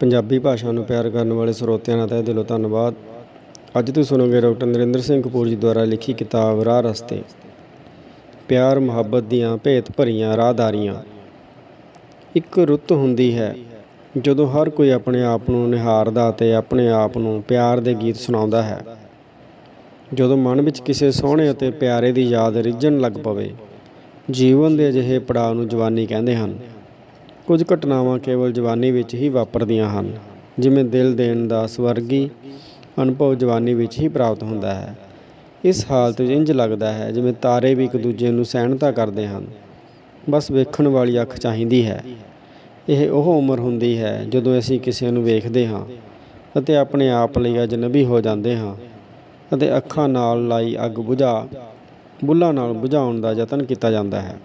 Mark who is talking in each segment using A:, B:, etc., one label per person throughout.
A: ਪੰਜਾਬੀ ਭਾਸ਼ਾ ਨੂੰ ਪਿਆਰ ਕਰਨ ਵਾਲੇ ਸਰੋਤਿਆਂ ਦਾ ਤਹਿ ਦਿਲੋਂ ਧੰਨਵਾਦ। ਅੱਜ ਤੁਸੀਂ ਸੁਣੋਗੇ ਡਾਕਟਰ ਨਰਿੰਦਰ ਸਿੰਘ ਕਪੂਰ ਜੀ ਦੁਆਰਾ ਲਿਖੀ ਕਿਤਾਬ ਰਾਹ ਰਸਤੇ। ਪਿਆਰ, ਮੁਹੱਬਤ ਦੀਆਂ ਭੇਤ ਭਰੀਆਂ ਰਾਹਦਾਰੀਆਂ। ਇੱਕ ਰੁੱਤ ਹੁੰਦੀ ਹੈ ਜਦੋਂ ਹਰ ਕੋਈ ਆਪਣੇ ਆਪ ਨੂੰ ਨਿਹਾਰਦਾ ਅਤੇ ਆਪਣੇ ਆਪ ਨੂੰ ਪਿਆਰ ਦੇ ਗੀਤ ਸੁਣਾਉਂਦਾ ਹੈ। ਜਦੋਂ ਮਨ ਵਿੱਚ ਕਿਸੇ ਸੋਹਣੇ ਅਤੇ ਪਿਆਰੇ ਦੀ ਯਾਦ ਰਿੱਝਣ ਲੱਗ ਪਵੇ, ਜੀਵਨ ਦੇ ਅਜਿਹੇ ਪੜਾਅ ਨੂੰ ਜਵਾਨੀ ਕਹਿੰਦੇ ਹਨ। ਕੁਝ ਘਟਨਾਵਾਂ ਕੇਵਲ ਜਵਾਨੀ ਵਿੱਚ ਹੀ ਵਾਪਰਦੀਆਂ ਹਨ, ਜਿਵੇਂ ਦਿਲ ਦੇਣ ਦਾ ਸਵਰਗੀ ਅਨੁਭਵ ਜਵਾਨੀ ਵਿੱਚ ਹੀ ਪ੍ਰਾਪਤ ਹੁੰਦਾ ਹੈ। ਇਸ ਹਾਲਤ ਵਿੱਚ ਇੰਜ ਲੱਗਦਾ ਹੈ ਜਿਵੇਂ ਤਾਰੇ ਵੀ ਇੱਕ ਦੂਜੇ ਨੂੰ ਸਹਿਣਤਾ ਕਰਦੇ ਹਨ। ਬਸ ਵੇਖਣ ਵਾਲੀ ਅੱਖ ਚਾਹੀਦੀ ਹੈ। ਇਹ ਉਹ ਉਮਰ ਹੁੰਦੀ ਹੈ ਜਦੋਂ ਅਸੀਂ ਕਿਸੇ ਨੂੰ ਵੇਖਦੇ ਹਾਂ ਅਤੇ ਆਪਣੇ ਆਪ ਲਈ ਅਜਨਬੀ ਹੋ ਜਾਂਦੇ ਹਾਂ ਅਤੇ ਅੱਖਾਂ ਨਾਲ ਲਾਈ ਅੱਗ ਬੁਝਾ, ਬੁੱਲਾਂ ਨਾਲ ਬੁਝਾਉਣ ਦਾ ਯਤਨ ਕੀਤਾ ਜਾਂਦਾ ਹੈ।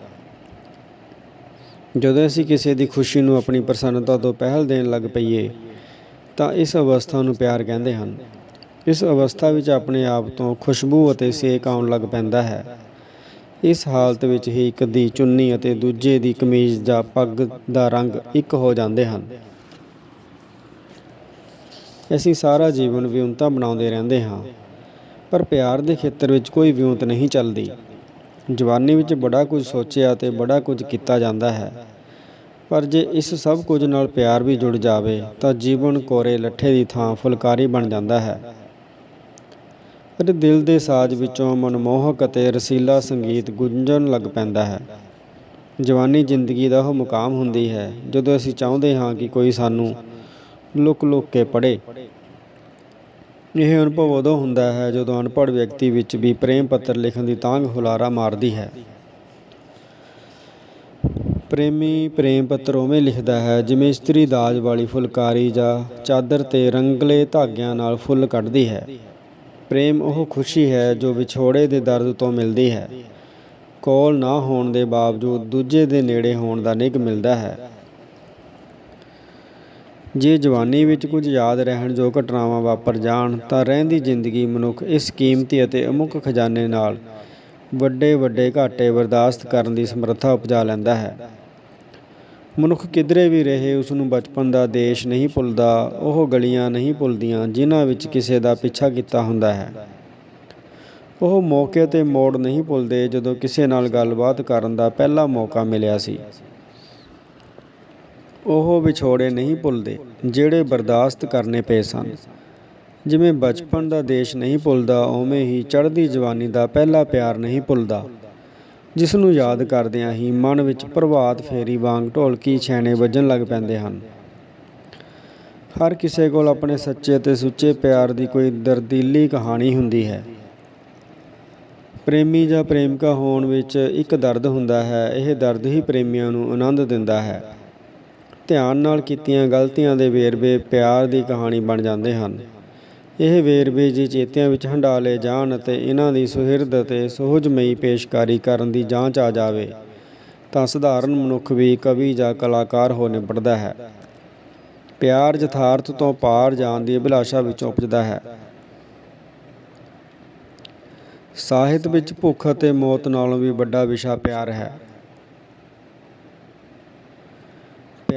A: ਜਦੋਂ ਅਸੀਂ ਕਿਸੇ ਦੀ ਖੁਸ਼ੀ ਨੂੰ ਆਪਣੀ ਪ੍ਰਸੰਨਤਾ ਤੋਂ ਪਹਿਲ ਦੇਣ ਲੱਗ ਪਈਏ, ਤਾਂ ਇਸ ਅਵਸਥਾ ਨੂੰ ਪਿਆਰ ਕਹਿੰਦੇ ਹਨ। ਇਸ ਅਵਸਥਾ ਵਿੱਚ ਆਪਣੇ ਆਪ ਤੋਂ ਖੁਸ਼ਬੂ ਅਤੇ ਸੇਕ ਆਉਣ ਲੱਗ ਪੈਂਦਾ ਹੈ। ਇਸ ਹਾਲਤ ਵਿੱਚ ਹੀ ਇੱਕ ਦੀ ਚੁੰਨੀ ਅਤੇ ਦੂਜੇ ਦੀ ਕਮੀਜ਼ ਜਾਂ ਪੱਗ ਦਾ ਰੰਗ ਇੱਕ ਹੋ ਜਾਂਦੇ ਹਨ। ਅਸੀਂ ਸਾਰਾ ਜੀਵਨ ਵਿਉਂਤਾ ਬਣਾਉਂਦੇ ਰਹਿੰਦੇ ਹਾਂ, ਪਰ ਪਿਆਰ ਦੇ ਖੇਤਰ ਵਿੱਚ ਕੋਈ ਵਿਉਂਤ ਨਹੀਂ ਚੱਲਦੀ। ਜਵਾਨੀ ਵਿੱਚ ਬੜਾ ਕੁਝ ਸੋਚਿਆ ਅਤੇ ਬੜਾ ਕੁਝ ਕੀਤਾ ਜਾਂਦਾ ਹੈ। ਪਰ ਜੇ ਇਸ ਸਭ ਕੁਝ ਨਾਲ ਪਿਆਰ ਵੀ ਜੁੜ ਜਾਵੇ, ਤਾਂ ਜੀਵਨ ਕੋਰੇ ਲੱਠੇ ਦੀ ਥਾਂ ਫੁਲਕਾਰੀ ਬਣ ਜਾਂਦਾ ਹੈ। ਅਤੇ ਦਿਲ ਦੇ ਸਾਜ਼ ਵਿੱਚੋਂ ਮਨਮੋਹਕ ਅਤੇ ਰਸੀਲਾ ਸੰਗੀਤ ਗੁੰਜਣ ਲੱਗ ਪੈਂਦਾ ਹੈ। ਜਵਾਨੀ ਜ਼ਿੰਦਗੀ ਦਾ ਉਹ ਮੁਕਾਮ ਹੁੰਦੀ ਹੈ, ਜਦੋਂ ਅਸੀਂ ਚਾਹੁੰਦੇ ਹਾਂ ਕਿ ਕੋਈ ਸਾਨੂੰ ਲੁਕ ਲੁਕ ਕੇ ਪੜ੍ਹੇ। ਇਹ ਅਨੁਭਵ ਉਦੋਂ ਹੁੰਦਾ ਹੈ ਜਦੋਂ ਅਨਪੜ੍ਹ ਵਿਅਕਤੀ ਵਿੱਚ ਵੀ ਪ੍ਰੇਮ ਪੱਤਰ ਲਿਖਣ ਦੀ ਤਾਂਘ ਹੁਲਾਰਾ ਮਾਰਦੀ ਹੈ। ਪ੍ਰੇਮੀ ਪ੍ਰੇਮ ਪੱਤਰ ਉਵੇਂ ਲਿਖਦਾ ਹੈ ਜਿਵੇਂ ਇਸਤਰੀ ਦਾਜ ਵਾਲੀ ਫੁਲਕਾਰੀ ਜਾਂ ਚਾਦਰ ਤੇ ਰੰਗਲੇ ਧਾਗਿਆਂ ਨਾਲ ਫੁੱਲ ਕੱਢਦੀ ਹੈ। ਪ੍ਰੇਮ ਉਹ ਖੁਸ਼ੀ ਹੈ ਜੋ ਵਿਛੋੜੇ ਦੇ ਦਰਦ ਤੋਂ ਮਿਲਦੀ ਹੈ। ਕੋਲ ਨਾ ਹੋਣ ਦੇ ਬਾਵਜੂਦ ਦੂਜੇ ਦੇ ਨੇੜੇ ਹੋਣ ਦਾ ਨਿੱਘ ਮਿਲਦਾ ਹੈ। ਜੇ ਜਵਾਨੀ ਵਿੱਚ ਕੁਝ ਯਾਦ ਰਹਿਣ ਜੋ ਘਟਨਾਵਾਂ ਵਾਪਰ ਜਾਣ, ਤਾਂ ਰਹਿੰਦੀ ਜ਼ਿੰਦਗੀ ਮਨੁੱਖ ਇਸ ਕੀਮਤੀ ਅਤੇ ਅਮੁੱਕ ਖਜ਼ਾਨੇ ਨਾਲ ਵੱਡੇ ਵੱਡੇ ਘਾਟੇ ਬਰਦਾਸ਼ਤ ਕਰਨ ਦੀ ਸਮਰੱਥਾ ਉਪਜਾ ਲੈਂਦਾ ਹੈ। ਮਨੁੱਖ ਕਿਧਰੇ ਵੀ ਰਹੇ ਉਸ ਨੂੰ ਬਚਪਨ ਦਾ ਦੇਸ਼ ਨਹੀਂ ਭੁੱਲਦਾ, ਉਹ ਗਲੀਆਂ ਨਹੀਂ ਭੁੱਲਦੀਆਂ, ਜਿਨ੍ਹਾਂ ਵਿੱਚ ਕਿਸੇ ਦਾ ਪਿੱਛਾ ਕੀਤਾ ਹੁੰਦਾ ਹੈ। ਉਹ ਮੌਕੇ ਤੇ ਮੋੜ ਨਹੀਂ ਭੁੱਲਦੇ, ਜਦੋਂ ਕਿਸੇ ਨਾਲ ਗੱਲਬਾਤ ਕਰਨ ਦਾ ਪਹਿਲਾ ਮੌਕਾ ਮਿਲਿਆ ਸੀ। ਉਹ ਵਿਛੋੜੇ ਨਹੀਂ ਭੁੱਲਦੇ, ਜਿਹੜੇ ਬਰਦਾਸ਼ਤ ਕਰਨੇ ਪਏ ਸਨ। ਜਿਵੇਂ ਬਚਪਨ ਦਾ ਦੇਸ਼ ਨਹੀਂ ਭੁੱਲਦਾ, ਉਵੇਂ ਹੀ ਚੜ੍ਹਦੀ ਜਵਾਨੀ ਦਾ ਪਹਿਲਾ ਪਿਆਰ ਨਹੀਂ ਭੁੱਲਦਾ। ਜਿਸ ਨੂੰ ਯਾਦ ਕਰਦਿਆਂ ਹੀ ਮਨ ਵਿੱਚ ਪ੍ਰਭਾਤ ਫੇਰੀ ਵਾਂਗ ਢੋਲਕੀ ਛੈਣੇ ਵੱਜਣ ਲੱਗ ਪੈਂਦੇ ਹਨ। ਹਰ ਕਿਸੇ ਕੋਲ ਆਪਣੇ ਸੱਚੇ ਅਤੇ ਸੁੱਚੇ ਪਿਆਰ ਦੀ ਕੋਈ ਦਰਦੀਲੀ ਕਹਾਣੀ ਹੁੰਦੀ ਹੈ। ਪ੍ਰੇਮੀ ਜਾਂ ਪ੍ਰੇਮਿਕਾ ਹੋਣ ਵਿੱਚ ਇੱਕ ਦਰਦ ਹੁੰਦਾ ਹੈ, ਇਹ ਦਰਦ ਹੀ ਪ੍ਰੇਮੀਆਂ ਨੂੰ ਆਨੰਦ ਦਿੰਦਾ ਹੈ। ਧਿਆਨ ਨਾਲ ਕੀਤੀਆਂ ਗਲਤੀਆਂ ਦੇ ਵੇਰਵੇ ਪਿਆਰ ਦੀ ਕਹਾਣੀ ਬਣ ਜਾਂਦੇ ਹਨ। ਇਹ ਵੇਰਵੇ ਜੇ ਚੇਤਿਆਂ ਵਿੱਚ ਹੰਢਾ ਲਏ ਜਾਣ ਅਤੇ ਇਹਨਾਂ ਦੀ ਸੁਹਿਰਦ ਅਤੇ ਸੁਹਜਮਈ ਪੇਸ਼ਕਾਰੀ ਕਰਨ ਦੀ ਜਾਂਚ ਆ ਜਾਵੇ, ਤਾਂ ਸਧਾਰਨ ਮਨੁੱਖ ਵੀ ਕਵੀ ਜਾਂ ਕਲਾਕਾਰ ਹੋ ਨਿਬੜਦਾ ਹੈ। ਪਿਆਰ ਯਥਾਰਥ ਤੋਂ ਪਾਰ ਜਾਣ ਦੀ ਅਭਿਲਾਸ਼ਾ ਵਿੱਚੋਂ ਉਪਜਦਾ ਹੈ। ਸਾਹਿਤ ਵਿੱਚ ਭੁੱਖ ਅਤੇ ਮੌਤ ਨਾਲੋਂ ਵੀ ਵੱਡਾ ਵਿਸ਼ਾ ਪਿਆਰ ਹੈ।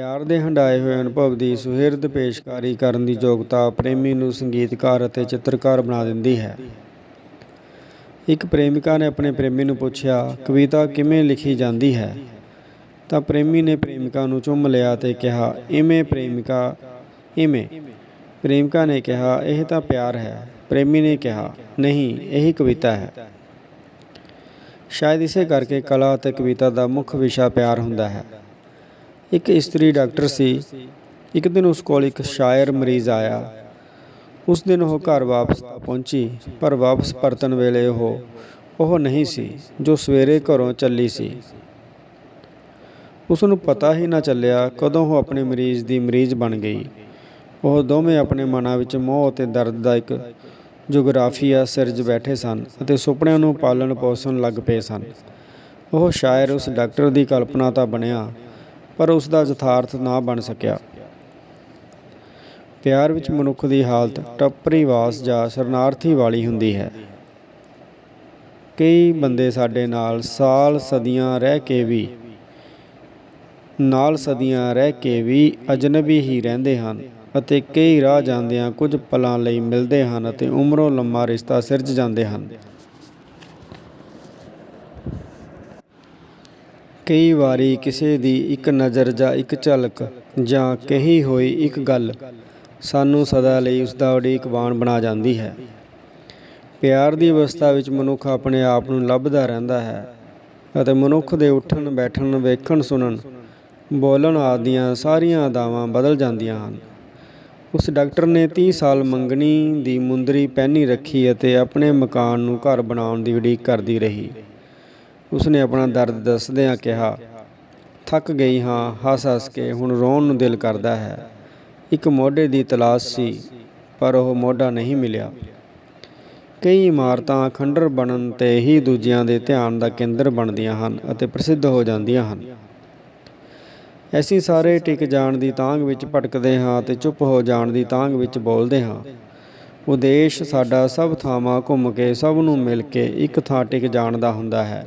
A: ਪਿਆਰ ਦੇ ਹੰਡਾਏ ਹੋਏ ਅਨੁਭਵ ਦੀ ਸੁਹਿਰਦ ਪੇਸ਼ਕਾਰੀ ਕਰਨ ਦੀ ਯੋਗਤਾ ਪ੍ਰੇਮੀ ਨੂੰ ਸੰਗੀਤਕਾਰ ਅਤੇ ਚਿੱਤਰਕਾਰ ਬਣਾ ਦਿੰਦੀ ਹੈ। ਇੱਕ ਪ੍ਰੇਮਿਕਾ ਨੇ ਆਪਣੇ ਪ੍ਰੇਮੀ ਨੂੰ ਪੁੱਛਿਆ, ਕਵਿਤਾ ਕਿਵੇਂ ਲਿਖੀ ਜਾਂਦੀ ਹੈ? ਤਾਂ ਪ੍ਰੇਮੀ ਨੇ ਪ੍ਰੇਮਿਕਾ ਨੂੰ ਚੁੰਮ ਲਿਆ ਤੇ ਕਿਹਾ, ਇਵੇਂ ਪ੍ਰੇਮਿਕਾ ਇਵੇਂ। ਪ੍ਰੇਮਿਕਾ ਨੇ ਕਿਹਾ, ਇਹ ਤਾਂ ਪਿਆਰ ਹੈ। ਪ੍ਰੇਮੀ ਨੇ ਕਿਹਾ, ਨਹੀਂ, ਇਹ ਕਵਿਤਾ ਹੈ। ਸ਼ਾਇਦ ਇਸੇ ਕਰਕੇ ਕਲਾ ਅਤੇ ਕਵਿਤਾ ਦਾ ਮੁੱਖ ਵਿਸ਼ਾ ਪਿਆਰ ਹੁੰਦਾ ਹੈ। ਇੱਕ ਇਸਤਰੀ ਡਾਕਟਰ ਸੀ। ਇੱਕ ਦਿਨ ਉਸ ਕੋਲ ਇੱਕ ਸ਼ਾਇਰ ਮਰੀਜ਼ ਆਇਆ। ਉਸ ਦਿਨ ਉਹ ਘਰ ਵਾਪਸ ਪਹੁੰਚੀ, ਪਰ ਵਾਪਸ ਪਰਤਣ ਵੇਲੇ ਉਹ ਉਹ ਨਹੀਂ ਸੀ, ਜੋ ਸਵੇਰੇ ਘਰੋਂ ਚੱਲੀ ਸੀ। ਉਸ ਨੂੰ ਪਤਾ ਹੀ ਨਾ ਚੱਲਿਆ ਕਦੋਂ ਉਹ ਆਪਣੇ ਮਰੀਜ਼ ਦੀ ਮਰੀਜ਼ ਬਣ ਗਈ। ਉਹ ਦੋਵੇਂ ਆਪਣੇ ਮਨਾਂ ਵਿੱਚ ਮੋਹ ਅਤੇ ਦਰਦ ਦਾ ਇੱਕ ਜੁਗਰਾਫੀਆ ਸਿਰਜ ਬੈਠੇ ਸਨ ਅਤੇ ਸੁਪਨਿਆਂ ਨੂੰ ਪਾਲਣ ਪੋਸਣ ਲੱਗ ਪਏ ਸਨ। ਉਹ ਸ਼ਾਇਰ ਉਸ ਡਾਕਟਰ ਦੀ ਕਲਪਨਾ ਤਾਂ ਬਣਿਆ ਪਰ ਉਸ ਦਾ ਯਥਾਰਥ ਨਾ ਬਣ ਸਕਿਆ। ਪਿਆਰ ਵਿੱਚ ਮਨੁੱਖ ਦੀ ਹਾਲਤ ਟੱਪਰੀਵਾਸ ਜਾਂ ਸ਼ਰਨਾਰਥੀ ਵਾਲੀ ਹੁੰਦੀ ਹੈ। ਕਈ ਬੰਦੇ ਸਾਡੇ ਨਾਲ ਸਾਲ ਸਦੀਆਂ ਰਹਿ ਕੇ ਵੀ, ਨਾਲ ਸਦੀਆਂ ਰਹਿ ਕੇ ਵੀ ਅਜਨਬੀ ਹੀ ਰਹਿੰਦੇ ਹਨ ਅਤੇ ਕਈ ਰਾਹ ਜਾਂਦਿਆਂ ਕੁਝ ਪਲਾਂ ਲਈ ਮਿਲਦੇ ਹਨ ਅਤੇ ਉਮਰੋਂ ਲੰਮਾ ਰਿਸ਼ਤਾ ਸਿਰਜ ਜਾਂਦੇ ਹਨ। ਕਈ ਵਾਰੀ ਕਿਸੇ ਦੀ ਇੱਕ ਨਜ਼ਰ ਜਾਂ ਇੱਕ ਝਲਕ ਜਾਂ ਕਹੀ ਹੋਈ ਇੱਕ ਗੱਲ ਸਾਨੂੰ ਸਦਾ ਲਈ ਉਸ ਦਾ ਉਡੀਕਵਾਨ ਬਣਾ ਜਾਂਦੀ ਹੈ। ਪਿਆਰ ਦੀ ਅਵਸਥਾ ਵਿੱਚ ਮਨੁੱਖ ਆਪਣੇ ਆਪ ਨੂੰ ਲੱਭਦਾ ਰਹਿੰਦਾ ਹੈ ਅਤੇ ਮਨੁੱਖ ਦੇ ਉੱਠਣ, ਬੈਠਣ, ਵੇਖਣ, ਸੁਣਨ, ਬੋਲਣ ਆਦੀਆਂ ਸਾਰੀਆਂ ਅਦਾਵਾਂ ਬਦਲ ਜਾਂਦੀਆਂ ਹਨ। ਉਸ ਡਾਕਟਰ ਨੇ 30 ਸਾਲ ਮੰਗਣੀ ਦੀ ਮੁੰਦਰੀ ਪਹਿਨੀ ਰੱਖੀ ਅਤੇ ਆਪਣੇ ਮਕਾਨ ਨੂੰ ਘਰ ਬਣਾਉਣ ਦੀ ਉਡੀਕ ਕਰਦੀ ਰਹੀ। ਉਸਨੇ ਆਪਣਾ ਦਰਦ ਦੱਸਦਿਆਂ ਕਿਹਾ, ਥੱਕ ਗਈ ਹਾਂ ਹੱਸ ਹੱਸ ਕੇ ਹੁਣ ਰੋਣ ਨੂੰ ਦਿਲ ਕਰਦਾ ਹੈ। ਇੱਕ ਮੋਢੇ ਦੀ ਤਲਾਸ਼ ਸੀ, ਪਰ ਉਹ ਮੋਢਾ ਨਹੀਂ ਮਿਲਿਆ। ਕਈ ਇਮਾਰਤਾਂ ਖੰਡਰ ਬਣਨ ਤੇ ਹੀ ਦੂਜਿਆਂ ਦੇ ਧਿਆਨ ਦਾ ਕੇਂਦਰ ਬਣਦੀਆਂ ਹਨ ਅਤੇ ਪ੍ਰਸਿੱਧ ਹੋ ਜਾਂਦੀਆਂ ਹਨ। ਅਸੀਂ ਸਾਰੇ ਟਿਕ ਜਾਣ ਦੀ ਤਾਂਗ ਵਿੱਚ ਭਟਕਦੇ ਹਾਂ ਤੇ ਚੁੱਪ ਹੋ ਜਾਣ ਦੀ ਤਾਂਗ ਵਿੱਚ ਬੋਲਦੇ ਹਾਂ। ਉਦੇਸ਼ ਸਾਡਾ ਸਭ ਥਾਵਾਂ ਘੁੰਮ ਕੇ ਸਭ ਨੂੰ ਮਿਲ ਕੇ ਇੱਕ ਥਾਂ ਟਿਕ ਜਾਣ ਦਾ ਹੁੰਦਾ ਹੈ।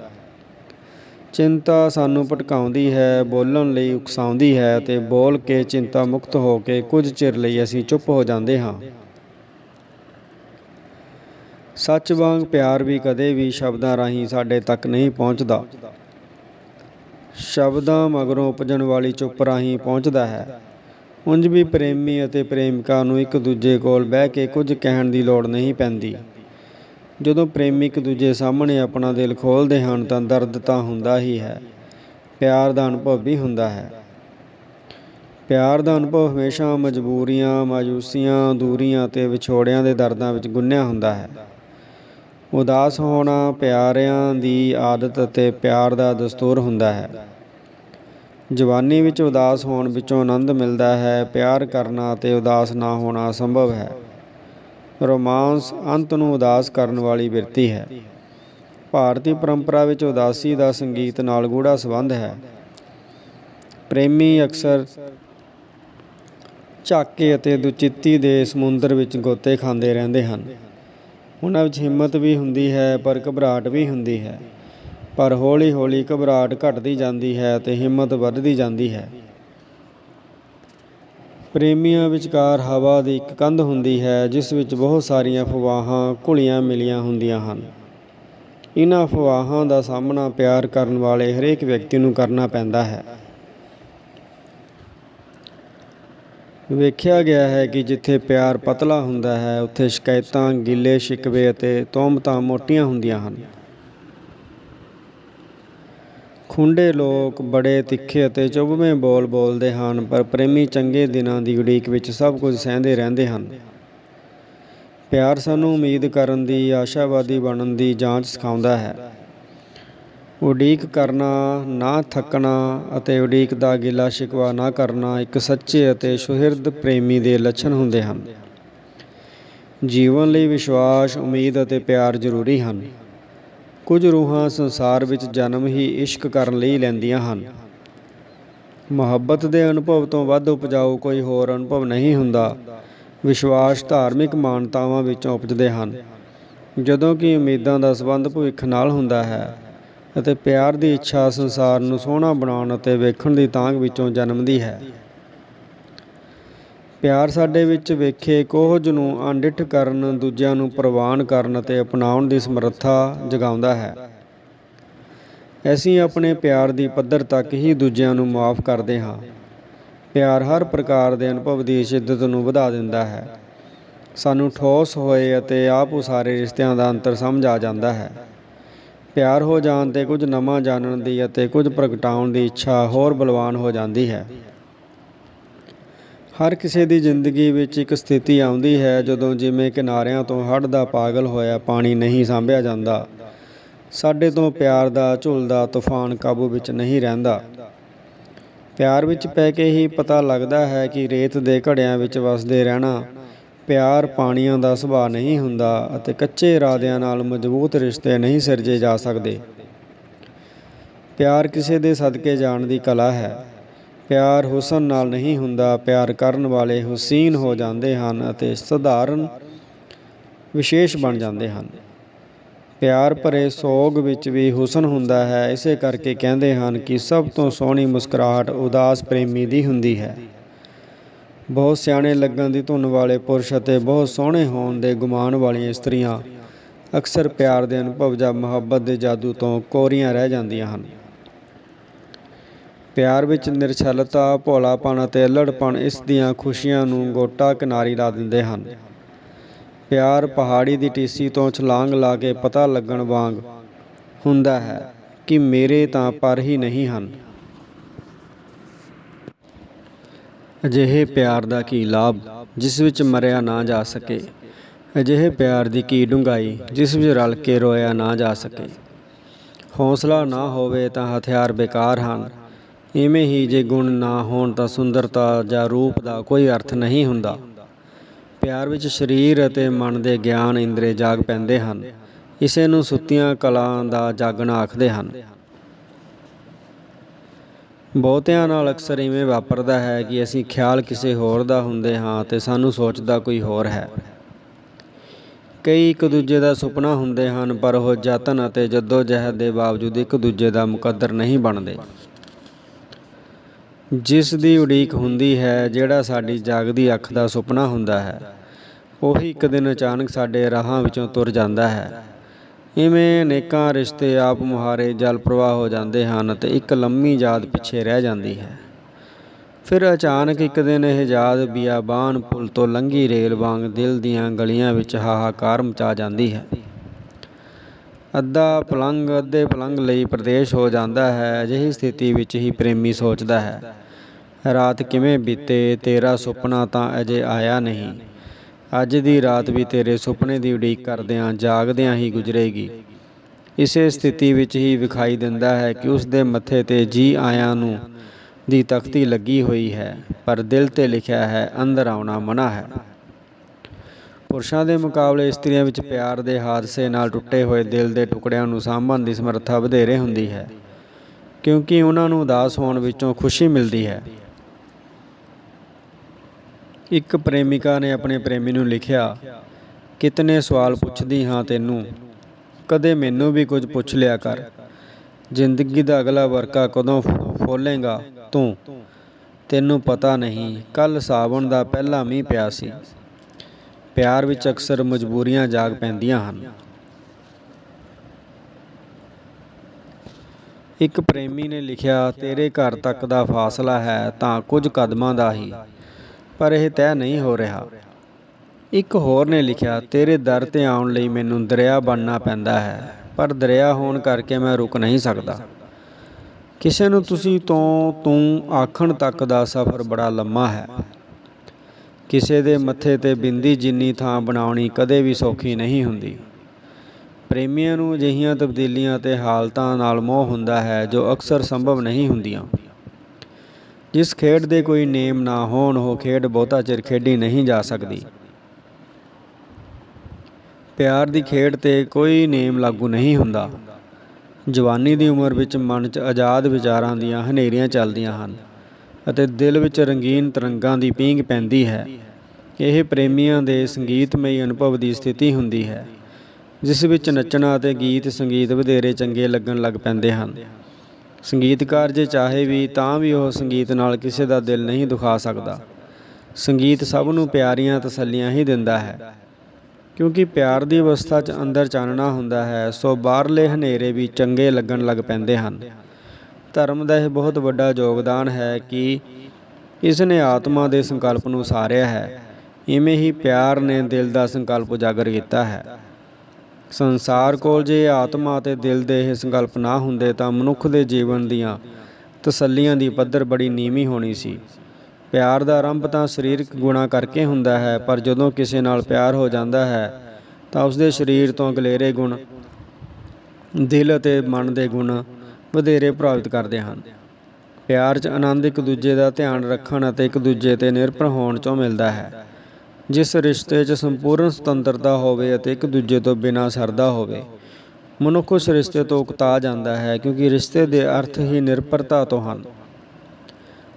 A: ਚਿੰਤਾ ਸਾਨੂੰ ਭਟਕਾਉਂਦੀ ਹੈ, ਬੋਲਣ ਲਈ ਉਕਸਾਉਂਦੀ ਹੈ ਅਤੇ ਬੋਲ ਕੇ ਚਿੰਤਾ ਮੁਕਤ ਹੋ ਕੇ ਕੁਝ ਚਿਰ ਲਈ ਅਸੀਂ ਚੁੱਪ ਹੋ ਜਾਂਦੇ ਹਾਂ। ਸੱਚ ਵਾਂਗ ਪਿਆਰ ਵੀ ਕਦੇ ਵੀ ਸ਼ਬਦਾਂ ਰਾਹੀਂ ਸਾਡੇ ਤੱਕ ਨਹੀਂ ਪਹੁੰਚਦਾ। ਸ਼ਬਦਾਂ ਮਗਰੋਂ ਉਪਜਣ ਵਾਲੀ ਚੁੱਪ ਰਾਹੀਂ ਪਹੁੰਚਦਾ ਹੈ। ਉਂਝ ਵੀ ਪ੍ਰੇਮੀ ਅਤੇ ਪ੍ਰੇਮਿਕਾ ਨੂੰ ਇੱਕ ਦੂਜੇ ਕੋਲ ਬਹਿ ਕੇ ਕੁਝ ਕਹਿਣ ਦੀ ਲੋੜ ਨਹੀਂ ਪੈਂਦੀ। ਜਦੋਂ ਪ੍ਰੇਮੀ ਇੱਕ ਦੂਜੇ ਸਾਹਮਣੇ ਆਪਣਾ ਦਿਲ ਖੋਲ੍ਹਦੇ ਹਨ ਤਾਂ ਦਰਦ ਤਾਂ ਹੁੰਦਾ ਹੀ ਹੈ। ਪਿਆਰ ਦਾ ਅਨੁਭਵ ਵੀ ਹੁੰਦਾ ਹੈ। ਪਿਆਰ ਦਾ ਅਨੁਭਵ ਹਮੇਸ਼ਾ ਮਜਬੂਰੀਆਂ, ਮਾਯੂਸੀਆਂ, ਦੂਰੀਆਂ ਅਤੇ ਵਿਛੋੜਿਆਂ ਦੇ ਦਰਦਾਂ ਵਿੱਚ ਗੁੰਨਿਆ ਹੁੰਦਾ ਹੈ। ਉਦਾਸ ਹੋਣਾ, ਪਿਆਰਿਆਂ ਦੀ ਆਦਤ ਅਤੇ ਪਿਆਰ ਦਾ ਦਸਤੂਰ ਹੁੰਦਾ ਹੈ। ਜਵਾਨੀ ਵਿੱਚ ਉਦਾਸ ਹੋਣ ਵਿੱਚੋਂ ਆਨੰਦ ਮਿਲਦਾ ਹੈ, ਪਿਆਰ ਕਰਨਾ ਅਤੇ ਉਦਾਸ ਨਾ ਹੋਣਾ ਸੰਭਵ ਹੈ। ਰੋਮਾਂਸ ਅੰਤ ਨੂੰ ਉਦਾਸ ਕਰਨ ਵਾਲੀ ਬਿਰਤੀ ਹੈ। ਭਾਰਤੀ ਪਰੰਪਰਾ ਵਿੱਚ ਉਦਾਸੀ ਦਾ ਸੰਗੀਤ ਨਾਲ ਗੂੜਾ ਸੰਬੰਧ ਹੈ। ਪ੍ਰੇਮੀ ਅਕਸਰ ਝਾਕੇ ਅਤੇ ਦੁਚਿੱਤੀ ਦੇ ਸਮੁੰਦਰ ਵਿੱਚ ਗੋਤੇ ਖਾਂਦੇ ਰਹਿੰਦੇ ਹਨ। ਉਹਨਾਂ ਵਿੱਚ ਹਿੰਮਤ ਵੀ ਹੁੰਦੀ ਹੈ, ਪਰ ਘਬਰਾਹਟ ਵੀ ਹੁੰਦੀ ਹੈ। ਪਰ ਹੌਲੀ-ਹੌਲੀ ਘਬਰਾਹਟ ਘਟਦੀ ਜਾਂਦੀ ਹੈ ਤੇ ਹਿੰਮਤ ਵੱਧਦੀ ਜਾਂਦੀ ਹੈ। ਪ੍ਰੇਮੀਆਂ ਵਿਚਕਾਰ ਹਵਾ ਦੀ ਇੱਕ ਕੰਧ ਹੁੰਦੀ ਹੈ, ਜਿਸ ਵਿੱਚ ਬਹੁਤ ਸਾਰੀਆਂ ਅਫਵਾਹਾਂ ਘੁਲੀਆਂ ਮਿਲੀਆਂ ਹੁੰਦੀਆਂ ਹਨ। ਇਹਨਾਂ ਅਫਵਾਹਾਂ ਦਾ ਸਾਹਮਣਾ ਪਿਆਰ ਕਰਨ ਵਾਲੇ ਹਰੇਕ ਵਿਅਕਤੀ ਨੂੰ ਕਰਨਾ ਪੈਂਦਾ ਹੈ। ਵੇਖਿਆ ਗਿਆ ਹੈ ਕਿ ਜਿੱਥੇ ਪਿਆਰ ਪਤਲਾ ਹੁੰਦਾ ਹੈ, ਉੱਥੇ ਸ਼ਿਕਾਇਤਾਂ, ਗਿੱਲੇ, ਸ਼ਿਕਵੇ ਅਤੇ ਤੋਮਤਾਂ ਮੋਟੀਆਂ ਹੁੰਦੀਆਂ ਹਨ। ਖੁੰਡੇ ਲੋਕ ਬੜੇ ਤਿੱਖੇ ਅਤੇ ਚੁਭਵੇਂ ਬੋਲ ਬੋਲਦੇ ਹਨ, ਪਰ ਪ੍ਰੇਮੀ ਚੰਗੇ ਦਿਨਾਂ ਦੀ ਉਡੀਕ ਵਿੱਚ ਸਭ ਕੁਝ ਸਹਿੰਦੇ ਰਹਿੰਦੇ ਹਨ। ਪਿਆਰ ਸਾਨੂੰ ਉਮੀਦ ਕਰਨ ਦੀ, ਆਸ਼ਾਵਾਦੀ ਬਣਨ ਦੀ ਜਾਂਚ ਸਿਖਾਉਂਦਾ ਹੈ। ਉਡੀਕ ਕਰਨਾ, ਨਾ ਥੱਕਣਾ ਅਤੇ ਉਡੀਕ ਦਾ ਗਿਲਾ ਸ਼ਿਕਵਾ ਨਾ ਕਰਨਾ ਇੱਕ ਸੱਚੇ ਅਤੇ ਸੁਹਿਰਦ ਪ੍ਰੇਮੀ ਦੇ ਲੱਛਣ ਹੁੰਦੇ ਹਨ। ਜੀਵਨ ਲਈ ਵਿਸ਼ਵਾਸ, ਉਮੀਦ ਅਤੇ ਪਿਆਰ ਜ਼ਰੂਰੀ ਹਨ। ਕੁਝ ਰੂਹਾਂ ਸੰਸਾਰ ਵਿੱਚ ਜਨਮ ਹੀ ਇਸ਼ਕ ਕਰਨ ਲਈ ਲੈਂਦੀਆਂ ਹਨ। ਮੁਹੱਬਤ ਦੇ ਅਨੁਭਵ ਤੋਂ ਵੱਧ ਉਪਜਾਊ ਕੋਈ ਹੋਰ ਅਨੁਭਵ ਨਹੀਂ ਹੁੰਦਾ। ਵਿਸ਼ਵਾਸ ਧਾਰਮਿਕ ਮਾਨਤਾਵਾਂ ਵਿੱਚੋਂ ਉਪਜਦੇ ਹਨ। ਜਦੋਂ ਕਿ ਉਮੀਦਾਂ ਦਾ ਸੰਬੰਧ ਭਵਿੱਖ ਨਾਲ ਹੁੰਦਾ ਹੈ ਅਤੇ ਪਿਆਰ ਦੀ ਇੱਛਾ ਸੰਸਾਰ ਨੂੰ ਸੋਹਣਾ ਬਣਾਉਣ ਅਤੇ ਵੇਖਣ ਦੀ ਤਾਂਘ ਵਿੱਚੋਂ ਜਨਮਦੀ ਹੈ। ਪਿਆਰ ਸਾਡੇ ਵਿੱਚ ਵੇਖੇ, ਕੋਹਜ ਨੂੰ ਅਣਡਿੱਠ ਕਰਨ, ਦੂਜਿਆਂ ਨੂੰ ਪ੍ਰਵਾਨ ਕਰਨ ਅਤੇ ਅਪਣਾਉਣ ਦੀ ਸਮਰੱਥਾ ਜਗਾਉਂਦਾ ਹੈ। ਅਸੀਂ ਆਪਣੇ ਪਿਆਰ ਦੀ ਪੱਧਰ ਤੱਕ ਹੀ ਦੂਜਿਆਂ ਨੂੰ ਮਾਫ ਕਰਦੇ ਹਾਂ। ਪਿਆਰ ਹਰ ਪ੍ਰਕਾਰ ਦੇ ਅਨੁਭਵ ਦੀ ਸ਼ਿੱਦਤ ਨੂੰ ਵਧਾ ਦਿੰਦਾ ਹੈ। ਸਾਨੂੰ ਠੋਸ ਹੋਏ ਅਤੇ ਆਪ ਉਸਾਰੇ ਰਿਸ਼ਤਿਆਂ ਦਾ ਅੰਤਰ ਸਮਝ ਆ ਜਾਂਦਾ ਹੈ। ਪਿਆਰ ਹੋ ਜਾਣ ਤੇ ਕੁਝ ਨਵਾਂ ਜਾਣਨ ਦੀ ਅਤੇ ਕੁਝ ਪ੍ਰਗਟਾਉਣ ਦੀ ਇੱਛਾ ਹੋਰ ਬਲਵਾਨ ਹੋ ਜਾਂਦੀ ਹੈ। ਹਰ ਕਿਸੇ ਦੀ ਜ਼ਿੰਦਗੀ ਵਿੱਚ ਇੱਕ ਸਥਿਤੀ ਆਉਂਦੀ ਹੈ, ਜਦੋਂ ਜਿਵੇਂ ਕਿਨਾਰਿਆਂ ਤੋਂ ਹੜ੍ਹ ਦਾ ਪਾਗਲ ਹੋਇਆ ਪਾਣੀ ਨਹੀਂ ਸਾਂਭਿਆ ਜਾਂਦਾ। ਸਾਡੇ ਤੋਂ ਪਿਆਰ ਦਾ ਝੁਲਦਾ ਤੂਫਾਨ ਕਾਬੂ ਵਿੱਚ ਨਹੀਂ ਰਹਿੰਦਾ। ਪਿਆਰ ਵਿੱਚ ਪੈ ਕੇ ਹੀ ਪਤਾ ਲੱਗਦਾ ਹੈ ਕਿ ਰੇਤ ਦੇ ਘੜਿਆਂ ਵਿੱਚ ਵਸਦੇ ਰਹਿਣਾ ਪਿਆਰ ਪਾਣੀਆਂ ਦਾ ਸੁਭਾਅ ਨਹੀਂ ਹੁੰਦਾ ਅਤੇ ਕੱਚੇ ਇਰਾਦਿਆਂ ਨਾਲ ਮਜ਼ਬੂਤ ਰਿਸ਼ਤੇ ਨਹੀਂ ਸਿਰਜੇ ਜਾ ਸਕਦੇ। ਪਿਆਰ ਕਿਸੇ ਦੇ ਸਦਕੇ ਜਾਣ ਦੀ ਕਲਾ ਹੈ। ਪਿਆਰ ਹੁਸਨ ਨਾਲ ਨਹੀਂ ਹੁੰਦਾ, ਪਿਆਰ ਕਰਨ ਵਾਲੇ ਹੁਸੀਨ ਹੋ ਜਾਂਦੇ ਹਨ ਅਤੇ ਸਧਾਰਨ ਵਿਸ਼ੇਸ਼ ਬਣ ਜਾਂਦੇ ਹਨ। ਪਿਆਰ ਭਰੇ ਸੋਗ ਵਿੱਚ ਵੀ ਹੁਸਨ ਹੁੰਦਾ ਹੈ, ਇਸੇ ਕਰਕੇ ਕਹਿੰਦੇ ਹਨ ਕਿ ਸਭ ਤੋਂ ਸੋਹਣੀ ਮੁਸਕਰਾਹਟ ਉਦਾਸ ਪ੍ਰੇਮੀ ਦੀ ਹੁੰਦੀ ਹੈ। ਬਹੁਤ ਸਿਆਣੇ ਲੱਗਣ ਦੀ ਧੁਨ ਵਾਲੇ ਪੁਰਸ਼ ਅਤੇ ਬਹੁਤ ਸੋਹਣੇ ਹੋਣ ਦੇ ਗੁਮਾਨ ਵਾਲੀਆਂ ਇਸਤਰੀਆਂ ਅਕਸਰ ਪਿਆਰ ਦੇ ਅਨੁਭਵ ਜਾਂ ਮੁਹੱਬਤ ਦੇ ਜਾਦੂ ਤੋਂ ਕੋਰੀਆਂ ਰਹਿ ਜਾਂਦੀਆਂ ਹਨ। ਪਿਆਰ ਵਿੱਚ ਨਿਰਛਲਤਾ, ਭੋਲਾਪਣ ਅਤੇ ਅਲੜਪਣ ਇਸ ਦੀਆਂ ਖੁਸ਼ੀਆਂ ਨੂੰ ਗੋਟਾ ਕਿਨਾਰੀ ਲਾ ਦਿੰਦੇ ਹਨ। ਪਿਆਰ ਪਹਾੜੀ ਦੀ ਟੀਸੀ ਤੋਂ ਛਲਾਂਗ ਲਾ ਕੇ ਪਤਾ ਲੱਗਣ ਵਾਂਗ ਹੁੰਦਾ ਹੈ ਕਿ ਮੇਰੇ ਤਾਂ ਪਰ ਹੀ ਨਹੀਂ ਹਨ। ਅਜਿਹੇ ਪਿਆਰ ਦਾ ਕੀ ਲਾਭ? ਜਿਸ ਵਿੱਚ ਮਰਿਆ ਨਾ ਜਾ ਸਕੇ। ਅਜਿਹੇ ਪਿਆਰ ਦੀ ਕੀ ਡੂੰਘਾਈ? ਜਿਸ ਵਿੱਚ ਰਲ ਕੇ ਰੋਇਆ ਨਾ ਜਾ ਸਕੇ। ਹੌਸਲਾ ਨਾ ਹੋਵੇ ਤਾਂ ਹਥਿਆਰ ਬੇਕਾਰ ਹਨ। ਇਵੇਂ ਹੀ ਜੇ ਗੁਣ ਨਾ ਹੋਣ ਤਾਂ ਸੁੰਦਰਤਾ ਜਾਂ ਰੂਪ ਦਾ ਕੋਈ ਅਰਥ ਨਹੀਂ ਹੁੰਦਾ। ਪਿਆਰ ਵਿੱਚ ਸਰੀਰ ਅਤੇ ਮਨ ਦੇ ਗਿਆਨ ਇੰਦਰੇ ਜਾਗ ਪੈਂਦੇ ਹਨ। ਇਸੇ ਨੂੰ ਸੁੱਤੀਆਂ ਕਲਾਂ ਦਾ ਜਾਗਣਾ ਆਖਦੇ ਹਨ। ਬਹੁਤਿਆਂ ਨਾਲ ਅਕਸਰ ਇਵੇਂ ਵਾਪਰਦਾ ਹੈ ਕਿ ਅਸੀਂ ਖਿਆਲ ਕਿਸੇ ਹੋਰ ਦਾ ਹੁੰਦੇ ਹਾਂ ਤੇ ਸਾਨੂੰ ਸੋਚਦਾ ਕੋਈ ਹੋਰ ਹੈ। ਕਈ ਇੱਕ ਦੂਜੇ ਦਾ ਸੁਪਨਾ ਹੁੰਦੇ ਹਨ, ਪਰ ਉਹ ਯਤਨ ਅਤੇ ਜਦੋਜਹਿਦ ਦੇ ਬਾਵਜੂਦ ਇੱਕ ਦੂਜੇ ਦਾ ਮੁਕੱਦਰ ਨਹੀਂ ਬਣਦੇ। ਜਿਸ ਦੀ ਉਡੀਕ ਹੁੰਦੀ ਹੈ, ਜਿਹੜਾ ਸਾਡੀ ਜਾਗਦੀ ਅੱਖ ਦਾ ਸੁਪਨਾ ਹੁੰਦਾ ਹੈ, ਉਹੀ ਇੱਕ ਦਿਨ ਅਚਾਨਕ ਸਾਡੇ ਰਾਹਾਂ ਵਿੱਚੋਂ ਤੁਰ ਜਾਂਦਾ ਹੈ। ਇਵੇਂ ਅਨੇਕਾਂ ਰਿਸ਼ਤੇ ਆਪ ਮੁਹਾਰੇ ਜਲ ਪ੍ਰਵਾਹ ਹੋ ਜਾਂਦੇ ਹਨ ਤੇ ਇੱਕ ਲੰਮੀ ਯਾਦ ਪਿੱਛੇ ਰਹਿ ਜਾਂਦੀ ਹੈ। ਫਿਰ ਅਚਾਨਕ ਇੱਕ ਦਿਨ ਇਹ ਯਾਦ ਬਿਆਬਾਨ ਪੁਲ ਤੋਂ ਲੰਘੀ ਰੇਲ ਵਾਂਗ ਦਿਲ ਦੀਆਂ ਗਲੀਆਂ ਵਿੱਚ ਹਾਹਾਕਾਰ ਮਚਾ ਜਾਂਦੀ ਹੈ। ਅੱਧਾ ਪਲੰਗ ਅੱਧੇ ਪਲੰਗ ਲਈ ਪ੍ਰਦੇਸ਼ ਹੋ ਜਾਂਦਾ ਹੈ, ਅਜਿਹੀ ਸਥਿਤੀ ਵਿੱਚ ਹੀ ਪ੍ਰੇਮੀ ਸੋਚਦਾ ਹੈ। ਰਾਤ ਕਿਵੇਂ ਬੀਤੇ, ਤੇਰਾ ਸੁਪਨਾ ਤਾਂ ਅਜੇ ਆਇਆ ਨਹੀਂ। ਅੱਜ ਦੀ ਰਾਤ ਵੀ ਤੇਰੇ ਸੁਪਨੇ ਦੀ ਉਡੀਕ ਕਰਦਿਆਂ, ਜਾਗਦਿਆਂ ਹੀ ਗੁਜ਼ਰੇਗੀ। ਇਸੇ ਸਥਿਤੀ ਵਿੱਚ ਹੀ ਵਿਖਾਈ ਦਿੰਦਾ ਹੈ ਕਿ ਉਸ ਦੇ ਮੱਥੇ ਤੇ ਜੀ ਆਇਆਂ ਨੂੰ ਦੀ ਤਖਤੀ ਲੱਗੀ ਹੋਈ ਹੈ, ਪਰ ਦਿਲ ਤੇ ਲਿਖਿਆ ਹੈ, ਅੰਦਰ ਆਉਣਾ ਮਨਾ ਹੈ। ਪੁਰਸ਼ਾਂ ਦੇ ਮੁਕਾਬਲੇ ਇਸਤਰੀਆਂ ਵਿੱਚ ਪਿਆਰ ਦੇ ਹਾਦਸੇ ਨਾਲ ਟੁੱਟੇ ਹੋਏ ਦਿਲ ਦੇ ਟੁਕੜਿਆਂ ਨੂੰ ਸਾਂਭਣ ਦੀ ਸਮਰੱਥਾ ਵਧੇਰੇ ਹੁੰਦੀ ਹੈ, ਕਿਉਂਕਿ ਉਹਨਾਂ ਨੂੰ ਉਦਾਸ ਹੋਣ ਵਿੱਚੋਂ ਖੁਸ਼ੀ ਮਿਲਦੀ ਹੈ। ਇੱਕ ਪ੍ਰੇਮਿਕਾ ਨੇ ਆਪਣੇ ਪ੍ਰੇਮੀ ਨੂੰ ਲਿਖਿਆ, ਕਿਤਨੇ ਸਵਾਲ ਪੁੱਛਦੀ ਹਾਂ ਤੈਨੂੰ, ਕਦੇ ਮੈਨੂੰ ਵੀ ਕੁਝ ਪੁੱਛ ਲਿਆ ਕਰ। ਜ਼ਿੰਦਗੀ ਦਾ ਅਗਲਾ ਵਰਕਾ ਕਦੋਂ ਫੋਲੇਗਾ ਤੂੰ? ਤੈਨੂੰ ਪਤਾ ਨਹੀਂ ਕੱਲ ਸਾਵਣ ਦਾ ਪਹਿਲਾ ਮੀਂਹ ਪਿਆ ਸੀ। ਪਿਆਰ ਵਿੱਚ ਅਕਸਰ ਮਜਬੂਰੀਆਂ ਜਾਗ ਪੈਂਦੀਆਂ ਹਨ। ਇੱਕ ਪ੍ਰੇਮੀ ਨੇ ਲਿਖਿਆ, ਤੇਰੇ ਘਰ ਤੱਕ ਦਾ ਫਾਸਲਾ ਹੈ ਤਾਂ ਕੁਝ ਕਦਮਾਂ ਦਾ ਹੀ, ਪਰ ਇਹ ਤੈਅ ਨਹੀਂ ਹੋ ਰਿਹਾ। ਇੱਕ ਹੋਰ ਨੇ ਲਿਖਿਆ, ਤੇਰੇ ਦਰ ਤੇ ਆਉਣ ਲਈ ਮੈਨੂੰ ਦਰਿਆ ਬਣਨਾ ਪੈਂਦਾ ਹੈ, ਪਰ ਦਰਿਆ ਹੋਣ ਕਰਕੇ ਮੈਂ ਰੁਕ ਨਹੀਂ ਸਕਦਾ। ਕਿਸੇ ਨੂੰ ਤੁਸੀਂ ਤੋਂ ਤੂੰ ਆਖਣ ਤੱਕ ਦਾ ਸਫ਼ਰ ਬੜਾ ਲੰਮਾ ਹੈ। ਕਿਸੇ ਦੇ ਮੱਥੇ ਤੇ ਬਿੰਦੀ ਜਿੰਨੀ ਥਾਂ ਬਣਾਉਣੀ ਕਦੇ ਵੀ ਸੌਖੀ ਨਹੀਂ ਹੁੰਦੀ। ਪ੍ਰੇਮੀਆਂ ਨੂੰ ਅਜਿਹੀਆਂ ਤਬਦੀਲੀਆਂ ਅਤੇ ਹਾਲਤਾਂ ਨਾਲ ਮੋਹ ਹੁੰਦਾ ਹੈ ਜੋ ਅਕਸਰ ਸੰਭਵ ਨਹੀਂ ਹੁੰਦੀਆਂ। ਜਿਸ ਖੇਡ ਦੇ ਕੋਈ ਨੇਮ ਨਾ ਹੋਣ, ਉਹ ਖੇਡ ਬਹੁਤਾ ਚਿਰ ਖੇਡੀ ਨਹੀਂ ਜਾ ਸਕਦੀ। ਪਿਆਰ ਦੀ ਖੇਡ ਤੇ ਕੋਈ ਨੇਮ ਲਾਗੂ ਨਹੀਂ ਹੁੰਦਾ। ਜਵਾਨੀ ਦੀ ਉਮਰ ਵਿੱਚ ਮਨ 'ਚ ਆਜ਼ਾਦ ਵਿਚਾਰਾਂ ਦੀਆਂ ਹਨੇਰੀਆਂ ਚੱਲਦੀਆਂ ਹਨ। ਅਤੇ ਦਿਲ ਵਿੱਚ ਰੰਗੀਨ ਤਰੰਗਾਂ ਦੀ ਪੀਂਘ ਪੈਂਦੀ ਹੈ। ਇਹ ਪ੍ਰੇਮੀਆਂ ਦੇ ਸੰਗੀਤਮਈ ਅਨੁਭਵ ਦੀ ਸਥਿਤੀ ਹੁੰਦੀ ਹੈ, ਜਿਸ ਵਿੱਚ ਨੱਚਣਾ ਅਤੇ ਗੀਤ ਸੰਗੀਤ ਵਧੇਰੇ ਚੰਗੇ ਲੱਗਣ ਲੱਗ ਪੈਂਦੇ ਹਨ। ਸੰਗੀਤਕਾਰ ਜੇ ਚਾਹੇ ਵੀ, ਤਾਂ ਵੀ ਉਹ ਸੰਗੀਤ ਨਾਲ ਕਿਸੇ ਦਾ ਦਿਲ ਨਹੀਂ ਦੁਖਾ ਸਕਦਾ। ਸੰਗੀਤ ਸਭ ਨੂੰ ਪਿਆਰੀਆਂ ਤਸੱਲੀਆਂ ਹੀ ਦਿੰਦਾ ਹੈ। ਕਿਉਂਕਿ ਪਿਆਰ ਦੀ ਅਵਸਥਾ 'ਚ ਅੰਦਰ ਚਾਨਣਾ ਹੁੰਦਾ ਹੈ, ਸੋ ਬਾਹਰਲੇ ਹਨੇਰੇ ਵੀ ਚੰਗੇ ਲੱਗਣ ਲੱਗ ਪੈਂਦੇ ਹਨ। ਧਰਮ ਦਾ ਇਹ ਬਹੁਤ ਵੱਡਾ ਯੋਗਦਾਨ ਹੈ ਕਿ ਇਸ ਨੇ ਆਤਮਾ ਦੇ ਸੰਕਲਪ ਨੂੰ ਸਾਰਿਆ ਹੈ। ਇਵੇਂ ਹੀ ਪਿਆਰ ਨੇ ਦਿਲ ਦਾ ਸੰਕਲਪ ਉਜਾਗਰ ਕੀਤਾ ਹੈ। ਸੰਸਾਰ ਕੋਲ ਜੇ ਆਤਮਾ ਅਤੇ ਦਿਲ ਦੇ ਇਹ ਸੰਕਲਪ ਨਾ ਹੁੰਦੇ ਤਾਂ ਮਨੁੱਖ ਦੇ ਜੀਵਨ ਦੀਆਂ ਤਸੱਲੀਆਂ ਦੀ ਪੱਧਰ ਬੜੀ ਨੀਵੀਂ ਹੋਣੀ ਸੀ। ਪਿਆਰ ਦਾ ਆਰੰਭ ਤਾਂ ਸਰੀਰਕ ਗੁਣਾ ਕਰਕੇ ਹੁੰਦਾ ਹੈ, ਪਰ ਜਦੋਂ ਕਿਸੇ ਨਾਲ ਪਿਆਰ ਹੋ ਜਾਂਦਾ ਹੈ, ਤਾਂ ਉਸਦੇ ਸਰੀਰ ਤੋਂ ਗਲੇਰੇ ਗੁਣ, ਦਿਲ ਅਤੇ ਮਨ ਦੇ ਗੁਣ ਵਧੇਰੇ ਪ੍ਰਭਾਵਿਤ ਕਰਦੇ ਹਨ। ਪਿਆਰ 'ਚ ਆਨੰਦ ਇੱਕ ਦੂਜੇ ਦਾ ਧਿਆਨ ਰੱਖਣ ਅਤੇ ਇੱਕ ਦੂਜੇ ਤੇ ਨਿਰਭਰ ਹੋਣ 'ਚੋਂ ਮਿਲਦਾ ਹੈ। ਜਿਸ ਰਿਸ਼ਤੇ 'ਚ ਸੰਪੂਰਨ ਸੁਤੰਤਰਤਾ ਹੋਵੇ ਅਤੇ ਇੱਕ ਦੂਜੇ ਤੋਂ ਬਿਨਾਂ ਸਰਦਾ ਹੋਵੇ, ਮਨੁੱਖ ਉਸ ਰਿਸ਼ਤੇ ਤੋਂ ਉਕਤਾ ਜਾਂਦਾ ਹੈ ਕਿਉਂਕਿ ਰਿਸ਼ਤੇ ਦੇ ਅਰਥ ਹੀ ਨਿਰਭਰਤਾ ਤੋਂ ਹਨ।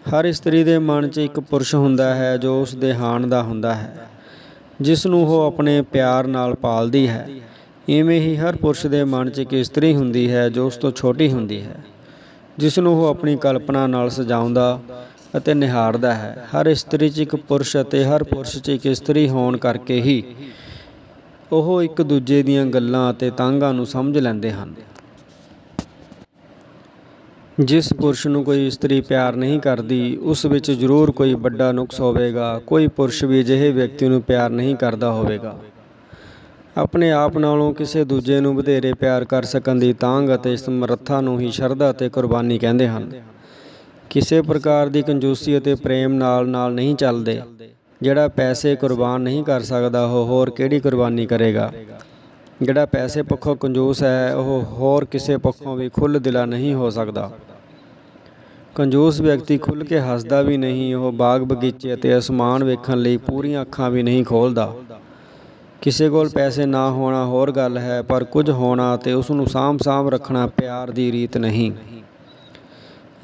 A: ਹਰ ਇਸਤਰੀ ਦੇ ਮਨ 'ਚ ਇੱਕ ਪੁਰਸ਼ ਹੁੰਦਾ ਹੈ ਜੋ ਉਸ ਦੇ ਹਾਣ ਦਾ ਹੁੰਦਾ ਹੈ, ਜਿਸ ਨੂੰ ਉਹ ਆਪਣੇ ਪਿਆਰ ਨਾਲ ਪਾਲਦੀ ਹੈ। ਇਵੇਂ ਹੀ ਹਰ ਪੁਰਸ਼ ਦੇ ਮਨ 'ਚ ਇੱਕ ਇਸਤਰੀ ਹੁੰਦੀ ਹੈ ਜੋ ਉਸ ਤੋਂ ਛੋਟੀ ਹੁੰਦੀ ਹੈ, ਜਿਸ ਨੂੰ ਉਹ ਆਪਣੀ ਕਲਪਨਾ ਨਾਲ ਸਜਾਉਂਦਾ ਅਤੇ ਨਿਹਾਰਦਾ ਹੈ। ਹਰ ਇਸਤਰੀ 'ਚ ਇੱਕ ਪੁਰਸ਼ ਅਤੇ ਹਰ ਪੁਰਸ਼ 'ਚ ਇੱਕ ਇਸਤਰੀ ਹੋਣ ਕਰਕੇ ਹੀ ਉਹ ਇੱਕ ਦੂਜੇ ਦੀਆਂ ਗੱਲਾਂ ਅਤੇ ਤਾਂਘਾਂ ਨੂੰ ਸਮਝ ਲੈਂਦੇ ਹਨ। ਜਿਸ ਪੁਰਸ਼ ਨੂੰ ਕੋਈ ਇਸਤਰੀ ਪਿਆਰ ਨਹੀਂ ਕਰਦੀ, ਉਸ ਵਿੱਚ ਜ਼ਰੂਰ ਕੋਈ ਵੱਡਾ ਨੁਕਸ ਹੋਵੇਗਾ। ਕੋਈ ਪੁਰਸ਼ ਵੀ ਅਜਿਹੇ ਵਿਅਕਤੀ ਨੂੰ ਪਿਆਰ ਨਹੀਂ ਕਰਦਾ ਹੋਵੇਗਾ। ਆਪਣੇ ਆਪ ਨਾਲੋਂ ਕਿਸੇ ਦੂਜੇ ਨੂੰ ਵਧੇਰੇ ਪਿਆਰ ਕਰ ਸਕਣ ਦੀ ਤਾਂਘ ਅਤੇ ਸਮਰੱਥਾ ਨੂੰ ਹੀ ਸ਼ਰਧਾ ਅਤੇ ਕੁਰਬਾਨੀ ਕਹਿੰਦੇ ਹਨ। ਕਿਸੇ ਪ੍ਰਕਾਰ ਦੀ ਕੰਜੂਸੀ ਅਤੇ ਪ੍ਰੇਮ ਨਾਲ ਨਾਲ ਨਹੀਂ ਚੱਲਦੇ। ਜਿਹੜਾ ਪੈਸੇ ਕੁਰਬਾਨ ਨਹੀਂ ਕਰ ਸਕਦਾ, ਉਹ ਹੋਰ ਕਿਹੜੀ ਕੁਰਬਾਨੀ ਕਰੇਗਾ? ਜਿਹੜਾ ਪੈਸੇ ਪੱਖੋਂ ਕੰਜੂਸ ਹੈ, ਉਹ ਹੋਰ ਕਿਸੇ ਪੱਖੋਂ ਵੀ ਖੁੱਲ੍ਹ ਦਿਲਾ ਨਹੀਂ ਹੋ ਸਕਦਾ। ਕੰਜੂਸ ਵਿਅਕਤੀ ਖੁੱਲ੍ਹ ਕੇ ਹੱਸਦਾ ਵੀ ਨਹੀਂ, ਉਹ ਬਾਗ ਬਗੀਚੇ ਅਤੇ ਅਸਮਾਨ ਵੇਖਣ ਲਈ ਪੂਰੀਆਂ ਅੱਖਾਂ ਵੀ ਨਹੀਂ ਖੋਲ੍ਹਦਾ। ਕਿਸੇ ਕੋਲ ਪੈਸੇ ਨਾ ਹੋਣਾ ਹੋਰ ਗੱਲ ਹੈ, ਪਰ ਕੁਝ ਹੋਣਾ ਅਤੇ ਉਸ ਨੂੰ ਸਾਂਭ-ਸਾਂਭ ਰੱਖਣਾ ਪਿਆਰ ਦੀ ਰੀਤ ਨਹੀਂ।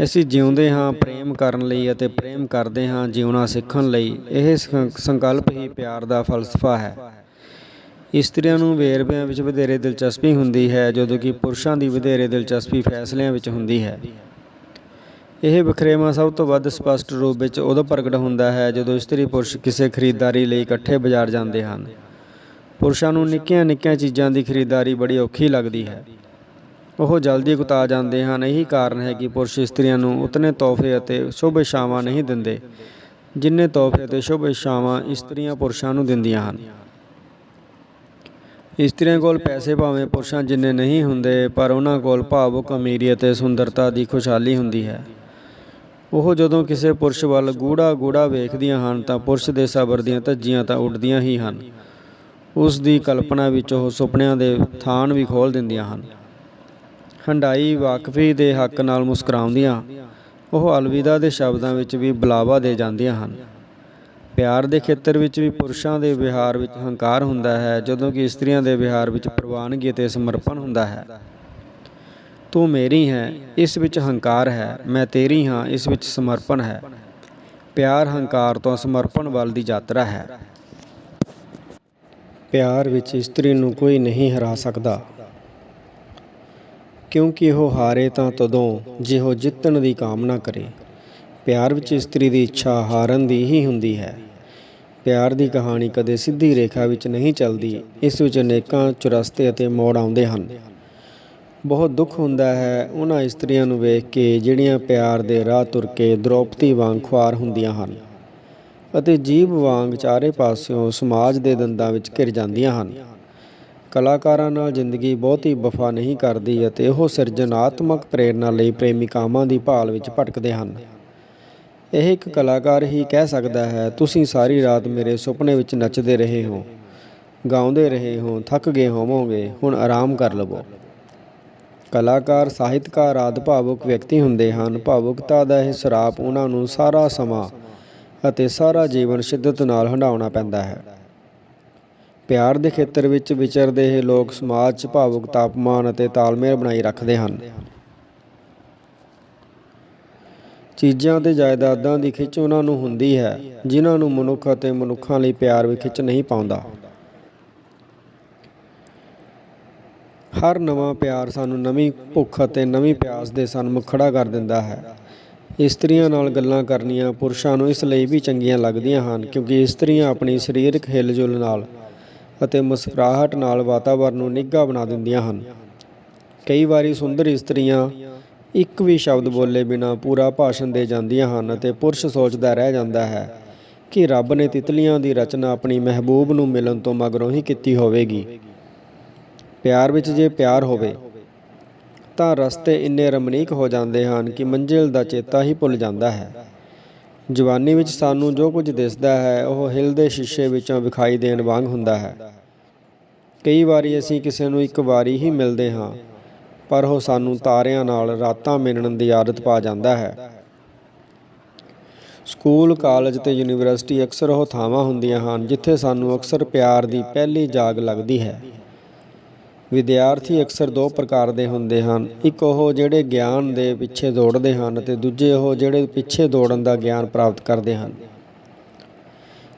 A: ਅਸੀਂ ਜਿਉਂਦੇ ਹਾਂ ਪ੍ਰੇਮ ਕਰਨ ਲਈ ਅਤੇ ਪ੍ਰੇਮ ਕਰਦੇ ਹਾਂ ਜਿਉਣਾ ਸਿੱਖਣ ਲਈ। ਇਹ ਸੰਕਲਪ ਹੀ ਪਿਆਰ ਦਾ ਫਲਸਫਾ ਹੈ। ਇਸਤਰੀਆਂ ਨੂੰ ਵੇਰਵਿਆਂ ਵਿੱਚ ਵਧੇਰੇ ਦਿਲਚਸਪੀ ਹੁੰਦੀ ਹੈ, ਜਦੋਂ ਕਿ ਪੁਰਸ਼ਾਂ ਦੀ ਵਧੇਰੇ ਦਿਲਚਸਪੀ ਫੈਸਲਿਆਂ ਵਿੱਚ ਹੁੰਦੀ ਹੈ। ਇਹ ਵਖਰੇਵਾਂ ਸਭ ਤੋਂ ਵੱਧ ਸਪਸ਼ਟ ਰੂਪ ਵਿੱਚ ਉਦੋਂ ਪ੍ਰਗਟ ਹੁੰਦਾ ਹੈ ਜਦੋਂ ਇਸਤਰੀ ਪੁਰਸ਼ ਕਿਸੇ ਖਰੀਦਦਾਰੀ ਲਈ ਇਕੱਠੇ ਬਾਜ਼ਾਰ ਜਾਂਦੇ ਹਨ। ਪੁਰਸ਼ਾਂ ਨੂੰ ਨਿੱਕੀਆਂ-ਨਿੱਕੀਆਂ ਚੀਜ਼ਾਂ ਦੀ ਖਰੀਦਦਾਰੀ ਬੜੀ ਔਖੀ ਲੱਗਦੀ ਹੈ। ਉਹ ਜਲਦੀ ਕੁਤਾ ਜਾਂਦੇ ਹਨ। ਇਹੀ ਕਾਰਨ ਹੈ ਕਿ ਪੁਰਸ਼ ਇਸਤਰੀਆਂ ਨੂੰ ਉਤਨੇ ਤੋਹਫੇ ਅਤੇ ਸ਼ੁਭ ਇਛਾਵਾਂ ਨਹੀਂ ਦਿੰਦੇ, ਜਿੰਨੇ ਤੋਹਫੇ ਅਤੇ ਸ਼ੁਭ ਇਛਾਵਾਂ ਇਸਤਰੀਆਂ ਪੁਰਸ਼ਾਂ ਨੂੰ ਦਿੰਦੀਆਂ ਹਨ। ਇਸਤਰੀਆਂ ਕੋਲ ਪੈਸੇ ਭਾਵੇਂ ਪੁਰਸ਼ਾਂ ਜਿੰਨੇ ਨਹੀਂ ਹੁੰਦੇ, ਪਰ ਉਹਨਾਂ ਕੋਲ ਭਾਵੁਕ, ਅਮੀਰੀ ਅਤੇ ਸੁੰਦਰਤਾ ਦੀ ਖੁਸ਼ਹਾਲੀ ਹੁੰਦੀ ਹੈ। ਉਹ ਜਦੋਂ ਕਿਸੇ ਪੁਰਸ਼ ਵੱਲ ਗੂੜਾ ਗੂੜਾ ਵੇਖਦੀਆਂ ਹਨ, ਤਾਂ ਪੁਰਸ਼ ਦੇ ਸਬਰ ਦੀਆਂ ਧੱਜੀਆਂ ਤਾਂ ਉੱਡਦੀਆਂ ਹੀ ਹਨ। ਉਸ ਦੀ ਕਲਪਨਾ ਵਿੱਚ ਉਹ ਸੁਪਨਿਆਂ ਦੇ ਥਾਨ ਵੀ ਖੋਲ੍ਹ ਦਿੰਦੀਆਂ ਹਨ। ਹੰਡਾਈ ਵਾਕਫੀ ਦੇ ਹੱਕ ਨਾਲ ਮੁਸਕਰਾਉਂਦੀਆਂ, ਉਹ ਅਲਵਿਦਾ ਦੇ ਸ਼ਬਦਾਂ ਵਿੱਚ ਵੀ ਬੁਲਾਵਾ ਦੇ ਜਾਂਦੀਆਂ ਹਨ। ਪਿਆਰ ਦੇ ਖੇਤਰ ਵਿੱਚ ਵੀ ਪੁਰਸ਼ਾਂ ਦੇ ਵਿਹਾਰ ਵਿੱਚ ਹੰਕਾਰ ਹੁੰਦਾ ਹੈ, ਜਦੋਂ ਕਿ ਇਸਤਰੀਆਂ ਦੇ ਵਿਹਾਰ ਵਿੱਚ ਪ੍ਰਵਾਨਗੀ ਅਤੇ ਸਮਰਪਣ ਹੁੰਦਾ ਹੈ। ਤੂੰ ਮੇਰੀ ਹੈ, ਇਸ ਵਿੱਚ ਹੰਕਾਰ ਹੈ, ਮੈਂ ਤੇਰੀ ਹਾਂ, ਇਸ ਵਿੱਚ ਸਮਰਪਣ ਹੈ। ਪਿਆਰ ਹੰਕਾਰ ਤੋਂ ਸਮਰਪਣ ਵੱਲ ਦੀ ਯਾਤਰਾ ਹੈ। ਪਿਆਰ ਵਿੱਚ ਇਸਤਰੀ ਨੂੰ ਕੋਈ ਨਹੀਂ ਹਰਾ ਸਕਦਾ। ਕਿਉਂਕਿ ਉਹ ਹਾਰੇ ਤਾਂ ਤਦੋਂ ਜੇ ਉਹ ਜਿੱਤਣ ਦੀ ਕਾਮਨਾ ਕਰੇ। ਪਿਆਰ ਵਿੱਚ ਇਸਤਰੀ ਦੀ ਇੱਛਾ ਹਾਰਨ ਦੀ ਹੀ ਹੁੰਦੀ ਹੈ। ਪਿਆਰ ਦੀ ਕਹਾਣੀ ਕਦੇ ਸਿੱਧੀ ਰੇਖਾ ਵਿੱਚ ਨਹੀਂ ਚੱਲਦੀ, ਇਸ ਵਿੱਚ ਅਨੇਕਾਂ ਚੁਰਸਤੇ ਅਤੇ ਮੋੜ ਆਉਂਦੇ ਹਨ। ਬਹੁਤ ਦੁੱਖ ਹੁੰਦਾ ਹੈ ਉਹਨਾਂ ਇਸਤਰੀਆਂ ਨੂੰ ਵੇਖ ਕੇ ਜਿਹੜੀਆਂ ਪਿਆਰ ਦੇ ਰਾਹ ਤੁਰ ਕੇ ਦ੍ਰੋਪਦੀ ਵਾਂਗ ਖੁਆਰ ਹੁੰਦੀਆਂ ਹਨ। ਅਤੇ ਜੀਵ ਵਾਂਗ ਚਾਰੇ ਪਾਸਿਓਂ ਸਮਾਜ ਦੇ ਦੰਦਾਂ ਵਿੱਚ ਘਿਰ ਜਾਂਦੀਆਂ ਹਨ। ਕਲਾਕਾਰਾਂ ਨਾਲ ਜ਼ਿੰਦਗੀ ਬਹੁਤੀ ਵਫਾ ਨਹੀਂ ਕਰਦੀ ਅਤੇ ਉਹ ਸਿਰਜਣਾਤਮਕ ਪ੍ਰੇਰਨਾ ਲਈ ਪ੍ਰੇਮਿਕਾਵਾਂ ਦੀ ਭਾਲ ਵਿੱਚ ਭਟਕਦੇ ਹਨ। ਇਹ ਇੱਕ ਕਲਾਕਾਰ ਹੀ ਕਹਿ ਸਕਦਾ ਹੈ, ਤੁਸੀਂ ਸਾਰੀ ਰਾਤ ਮੇਰੇ ਸੁਪਨੇ ਵਿੱਚ ਨੱਚਦੇ ਰਹੇ ਹੋ, ਗਾਉਂਦੇ ਰਹੇ ਹੋ, ਥੱਕ ਗਏ ਹੋਵੋਗੇ, ਹੁਣ ਆਰਾਮ ਕਰ ਲਵੋ। ਕਲਾਕਾਰ ਸਾਹਿਤਕਾਰ ਆਦਿ ਭਾਵੁਕ ਵਿਅਕਤੀ ਹੁੰਦੇ ਹਨ। ਭਾਵੁਕਤਾ ਦਾ ਇਹ ਸਰਾਪ ਉਹਨਾਂ ਨੂੰ ਸਾਰਾ ਸਮਾਂ ਅਤੇ ਸਾਰਾ ਜੀਵਨ ਸ਼ਿੱਦਤ ਨਾਲ ਹੰਢਾਉਣਾ ਪੈਂਦਾ ਹੈ। ਪਿਆਰ ਦੇ ਖੇਤਰ ਵਿੱਚ ਵਿਚਰਦੇ ਇਹ ਲੋਕ ਸਮਾਜ 'ਚ ਭਾਵੁਕ ਤਾਪਮਾਨ ਅਤੇ ਤਾਲਮੇਲ ਬਣਾਈ ਰੱਖਦੇ ਹਨ। ਚੀਜ਼ਾਂ ਤੇ ਜਾਇਦਾਦਾਂ ਦੀ ਖਿੱਚ ਉਹਨਾਂ ਨੂੰ ਹੁੰਦੀ ਹੈ, ਜਿਨ੍ਹਾਂ ਨੂੰ ਮਨੁੱਖ ਅਤੇ ਮਨੁੱਖਾਂ ਲਈ ਪਿਆਰ ਵੀ ਖਿੱਚ ਨਹੀਂ ਪਾਉਂਦਾ। ਹਰ ਨਵਾਂ ਪਿਆਰ ਸਾਨੂੰ ਨਵੀਂ ਭੁੱਖ ਅਤੇ ਨਵੀਂ ਪਿਆਸ ਦੇ ਸਨਮੁਖ ਖੜਾ ਕਰ ਦਿੰਦਾ ਹੈ। ਇਸਤਰੀਆਂ ਨਾਲ ਗੱਲਾਂ ਕਰਨੀਆਂ ਪੁਰਸ਼ਾਂ ਨੂੰ ਇਸ ਲਈ ਵੀ ਚੰਗੀਆਂ ਲੱਗਦੀਆਂ ਹਨ, ਕਿਉਂਕਿ ਇਸਤਰੀਆਂ ਆਪਣੀ ਸਰੀਰਕ ਹਿਲਜੁਲ ਨਾਲ ਅਤੇ ਮੁਸਕਰਾਹਟ ਨਾਲ ਵਾਤਾਵਰਣ ਨੂੰ ਨਿੱਘਾ ਬਣਾ ਦਿੰਦੀਆਂ ਹਨ। ਕਈ ਵਾਰੀ ਸੁੰਦਰ ਇਸਤਰੀਆਂ ਇੱਕ ਵੀ ਸ਼ਬਦ ਬੋਲੇ ਬਿਨਾ ਪੂਰਾ ਭਾਸ਼ਣ ਦੇ ਜਾਂਦੀਆਂ ਹਨ ਅਤੇ ਪੁਰਸ਼ ਸੋਚਦਾ ਰਹਿ ਜਾਂਦਾ ਹੈ ਕਿ ਰੱਬ ਨੇ ਤਿਤਲੀਆਂ ਦੀ ਰਚਨਾ ਆਪਣੀ ਮਹਿਬੂਬ ਨੂੰ ਮਿਲਣ ਤੋਂ ਮਗਰੋਂ ਹੀ ਕੀਤੀ ਹੋਵੇਗੀ। ਪਿਆਰ ਵਿੱਚ ਜੇ ਪਿਆਰ ਹੋਵੇ ਤਾਂ ਰਸਤੇ ਇੰਨੇ ਰਮਣੀਕ ਹੋ ਜਾਂਦੇ ਹਨ ਕਿ ਮੰਜ਼ਿਲ ਦਾ ਚੇਤਾ ਹੀ ਭੁੱਲ ਜਾਂਦਾ ਹੈ। ਜਵਾਨੀ ਵਿੱਚ ਸਾਨੂੰ ਜੋ ਕੁਝ ਦਿਸਦਾ ਹੈ, ਉਹ ਹਿਲਦੇ ਸ਼ੀਸ਼ੇ ਵਿੱਚੋਂ ਵਿਖਾਈ ਦੇਣ ਵਾਂਗ ਹੁੰਦਾ ਹੈ। ਕਈ ਵਾਰੀ ਅਸੀਂ ਕਿਸੇ ਨੂੰ ਇੱਕ ਵਾਰੀ ਹੀ ਮਿਲਦੇ ਹਾਂ, ਪਰ ਉਹ ਸਾਨੂੰ ਤਾਰਿਆਂ ਨਾਲ ਰਾਤਾਂ ਮਿਲਣ ਦੀ ਆਦਤ ਪਾ ਜਾਂਦਾ ਹੈ। ਸਕੂਲ, ਕਾਲਜ ਤੇ ਯੂਨੀਵਰਸਿਟੀ ਅਕਸਰ ਉਹ ਥਾਵਾਂ ਹੁੰਦੀਆਂ ਹਨ ਜਿੱਥੇ ਸਾਨੂੰ ਅਕਸਰ ਪਿਆਰ ਦੀ ਪਹਿਲੀ ਜਾਗ ਲੱਗਦੀ ਹੈ। ਵਿਦਿਆਰਥੀ ਅਕਸਰ ਦੋ ਪ੍ਰਕਾਰ ਦੇ ਹੁੰਦੇ ਹਨ। ਇੱਕ ਉਹ ਜਿਹੜੇ ਗਿਆਨ ਦੇ ਪਿੱਛੇ ਦੌੜਦੇ ਹਨ ਅਤੇ ਦੂਜੇ ਉਹ ਜਿਹੜੇ ਪਿੱਛੇ ਦੌੜਨ ਦਾ ਗਿਆਨ ਪ੍ਰਾਪਤ ਕਰਦੇ ਹਨ।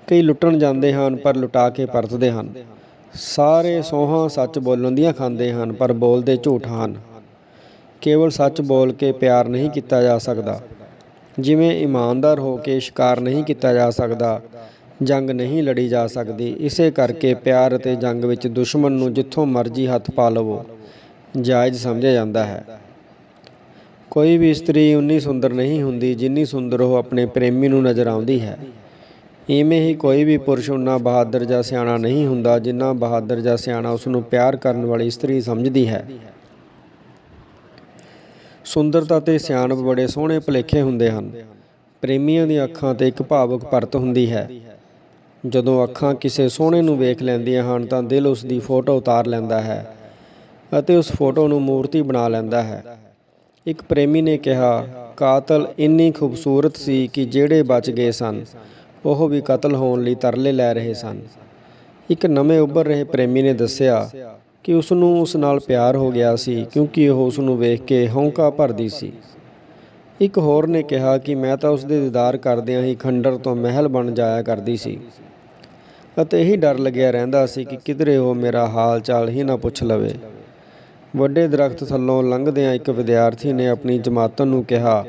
A: ਕਈ ਲੁੱਟਣ ਜਾਂਦੇ ਹਨ, ਪਰ ਲੁਟਾ ਕੇ ਪਰਤਦੇ ਹਨ। ਸਾਰੇ ਸੋਹਾਂ ਸੱਚ ਬੋਲਣ ਦੀਆਂ ਖਾਂਦੇ ਹਨ, ਪਰ ਬੋਲਦੇ ਝੂਠ ਹਨ। ਕੇਵਲ ਸੱਚ ਬੋਲ ਕੇ ਪਿਆਰ ਨਹੀਂ ਕੀਤਾ ਜਾ ਸਕਦਾ। ਜਿਵੇਂ ਇਮਾਨਦਾਰ ਹੋ ਕੇ ਸ਼ਿਕਾਰ ਨਹੀਂ ਕੀਤਾ ਜਾ ਸਕਦਾ ਜੰਗ ਨਹੀਂ ਲੜੀ ਜਾ ਸਕਦੀ। ਇਸੇ ਕਰਕੇ ਪਿਆਰ ਅਤੇ ਜੰਗ ਵਿੱਚ ਦੁਸ਼ਮਣ ਨੂੰ ਜਿੱਥੋਂ ਮਰਜ਼ੀ ਹੱਥ ਪਾ ਲਵੋ। ਜਾਇਜ਼ ਸਮਝਿਆ ਜਾਂਦਾ ਹੈ। ਕੋਈ ਵੀ ਇਸਤਰੀ ਉਨੀ ਸੁੰਦਰ ਨਹੀਂ ਹੁੰਦੀ ਜਿੰਨੀ ਸੁੰਦਰ ਉਹ ਆਪਣੇ ਪ੍ਰੇਮੀ ਨੂੰ ਨਜ਼ਰ ਆਉਂਦੀ ਹੈ। ਇਵੇਂ ਹੀ ਕੋਈ ਵੀ ਪੁਰਸ਼ ਉਨਾ ਬਹਾਦਰ ਜਾਂ ਸਿਆਣਾ ਨਹੀਂ ਹੁੰਦਾ ਜਿੰਨਾ ਬਹਾਦਰ ਜਾਂ ਸਿਆਣਾ ਉਸ ਨੂੰ ਪਿਆਰ ਕਰਨ ਵਾਲੀ ਇਸਤਰੀ ਸਮਝਦੀ ਹੈ। ਸੁੰਦਰਤਾ ਤੇ ਸਿਆਣਪ ਬੜੇ ਸੋਹਣੇ ਭੁਲੇਖੇ ਹੁੰਦੇ ਹਨ। ਪ੍ਰੇਮੀਆਂ ਦੀਆਂ ਅੱਖਾਂ ਤੇ ਇੱਕ ਭਾਵੁਕ ਪਰਤ ਹੁੰਦੀ ਹੈ। ਜਦੋਂ ਅੱਖਾਂ ਕਿਸੇ ਸੋਹਣੇ ਨੂੰ ਵੇਖ ਲੈਂਦੀਆਂ ਹਨ ਤਾਂ ਦਿਲ ਉਸ ਦੀ ਫੋਟੋ ਉਤਾਰ ਲੈਂਦਾ ਹੈ ਅਤੇ ਉਸ ਫੋਟੋ ਨੂੰ ਮੂਰਤੀ ਬਣਾ ਲੈਂਦਾ ਹੈ। ਇੱਕ ਪ੍ਰੇਮੀ ਨੇ ਕਿਹਾ, ਕਾਤਲ ਇੰਨੀ ਖੂਬਸੂਰਤ ਸੀ ਕਿ ਜਿਹੜੇ ਬਚ ਗਏ ਸਨ, ਉਹ ਵੀ ਕਤਲ ਹੋਣ ਲਈ ਤਰਲੇ ਲੈ ਰਹੇ ਸਨ। ਇੱਕ ਨਵੇਂ ਉੱਭਰ ਰਹੇ ਪ੍ਰੇਮੀ ਨੇ ਦੱਸਿਆ ਕਿ ਉਸ ਨੂੰ ਉਸ ਨਾਲ ਪਿਆਰ ਹੋ ਗਿਆ ਸੀ ਕਿਉਂਕਿ ਉਹ ਉਸ ਨੂੰ ਵੇਖ ਕੇ ਹੌਂਕਾ ਭਰਦੀ ਸੀ। ਇੱਕ ਹੋਰ ਨੇ ਕਿਹਾ ਕਿ, ਮੈਂ ਤਾਂ ਉਸ ਦੇ ਦੀਦਾਰ ਕਰਦਿਆਂ ਹੀ ਖੰਡਰ ਤੋਂ ਮਹਿਲ ਬਣ ਜਾਇਆ ਕਰਦੀ ਸੀ। ਅਤੇ ਇਹੀ ਡਰ ਲੱਗਿਆ ਰਹਿੰਦਾ ਸੀ ਕਿ ਕਿਧਰੇ ਉਹ ਮੇਰਾ ਹਾਲ ਚਾਲ ਹੀ ਨਾ ਪੁੱਛ ਲਵੇ। ਵੱਡੇ ਦਰਖਤ ਥੱਲੋਂ ਲੰਘਦਿਆਂ ਇੱਕ ਵਿਦਿਆਰਥੀ ਨੇ ਆਪਣੀ ਜਮਾਤਨ ਨੂੰ ਕਿਹਾ,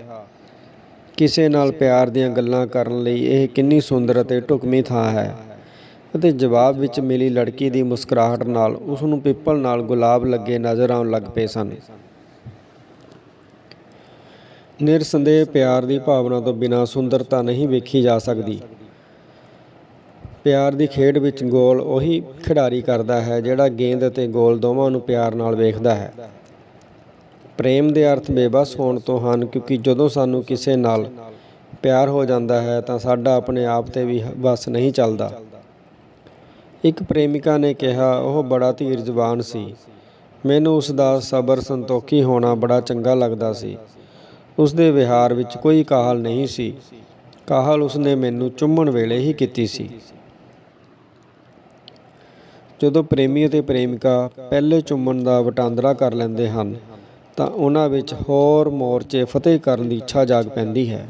A: ਕਿਸੇ ਨਾਲ ਪਿਆਰ ਦੀਆਂ ਗੱਲਾਂ ਕਰਨ ਲਈ ਇਹ ਕਿੰਨੀ ਸੁੰਦਰ ਅਤੇ ਢੁਕਵੀਂ ਥਾਂ ਹੈ। ਅਤੇ ਜਵਾਬ ਵਿੱਚ ਮਿਲੀ ਲੜਕੀ ਦੀ ਮੁਸਕਰਾਹਟ ਨਾਲ ਉਸ ਨੂੰ ਪਿੱਪਲ ਨਾਲ ਗੁਲਾਬ ਲੱਗੇ ਨਜ਼ਰ ਆਉਣ ਲੱਗ ਪਏ ਸਨ। ਨਿਰਸੰਦੇਹ ਪਿਆਰ ਦੀ ਭਾਵਨਾ ਤੋਂ ਬਿਨਾਂ ਸੁੰਦਰਤਾ ਨਹੀਂ ਵੇਖੀ ਜਾ ਸਕਦੀ। ਪਿਆਰ ਦੀ ਖੇਡ ਵਿੱਚ ਗੋਲ ਉਹੀ ਖਿਡਾਰੀ ਕਰਦਾ ਹੈ, ਜਿਹੜਾ ਗੇਂਦ ਅਤੇ ਗੋਲ ਦੋਵਾਂ ਨੂੰ ਪਿਆਰ ਨਾਲ ਵੇਖਦਾ ਹੈ। ਪ੍ਰੇਮ ਦੇ ਅਰਥ ਬੇਬਸ ਹੋਣ ਤੋਂ ਹਨ, ਕਿਉਂਕਿ ਜਦੋਂ ਸਾਨੂੰ ਕਿਸੇ ਨਾਲ ਪਿਆਰ ਹੋ ਜਾਂਦਾ ਹੈ, ਤਾਂ ਸਾਡਾ ਆਪਣੇ ਆਪ ਤੇ ਵੀ ਬਸ ਨਹੀਂ ਚੱਲਦਾ। ਇੱਕ ਪ੍ਰੇਮਿਕਾ ਨੇ ਕਿਹਾ, ਉਹ ਬੜਾ ਧੀਰ ਧੀਰਜਵਾਨ ਸੀ। ਮੈਨੂੰ ਉਸ ਦਾ ਸਬਰ ਸੰਤੋਖੀ ਹੋਣਾ ਬੜਾ ਚੰਗਾ ਲੱਗਦਾ ਸੀ। ਉਸ ਦੇ ਵਿਹਾਰ ਵਿੱਚ ਕੋਈ ਕਾਹਲ ਨਹੀਂ ਸੀ। ਕਾਹਲ ਉਸਨੇ ਮੈਨੂੰ ਚੁੰਮਣ ਵੇਲੇ ਹੀ ਕੀਤੀ ਸੀ। ਜਦੋਂ ਪ੍ਰੇਮੀ ਅਤੇ ਪ੍ਰੇਮਿਕਾ ਪਹਿਲੇ ਚੁੰਮਣ ਦਾ ਵਟਾਂਦਰਾ ਕਰ ਲੈਂਦੇ ਹਨ, ਤਾਂ ਉਹਨਾਂ ਵਿੱਚ ਹੋਰ ਮੋਰਚੇ ਫਤਿਹ ਕਰਨ ਦੀ ਇੱਛਾ ਜਾਗ ਪੈਂਦੀ ਹੈ।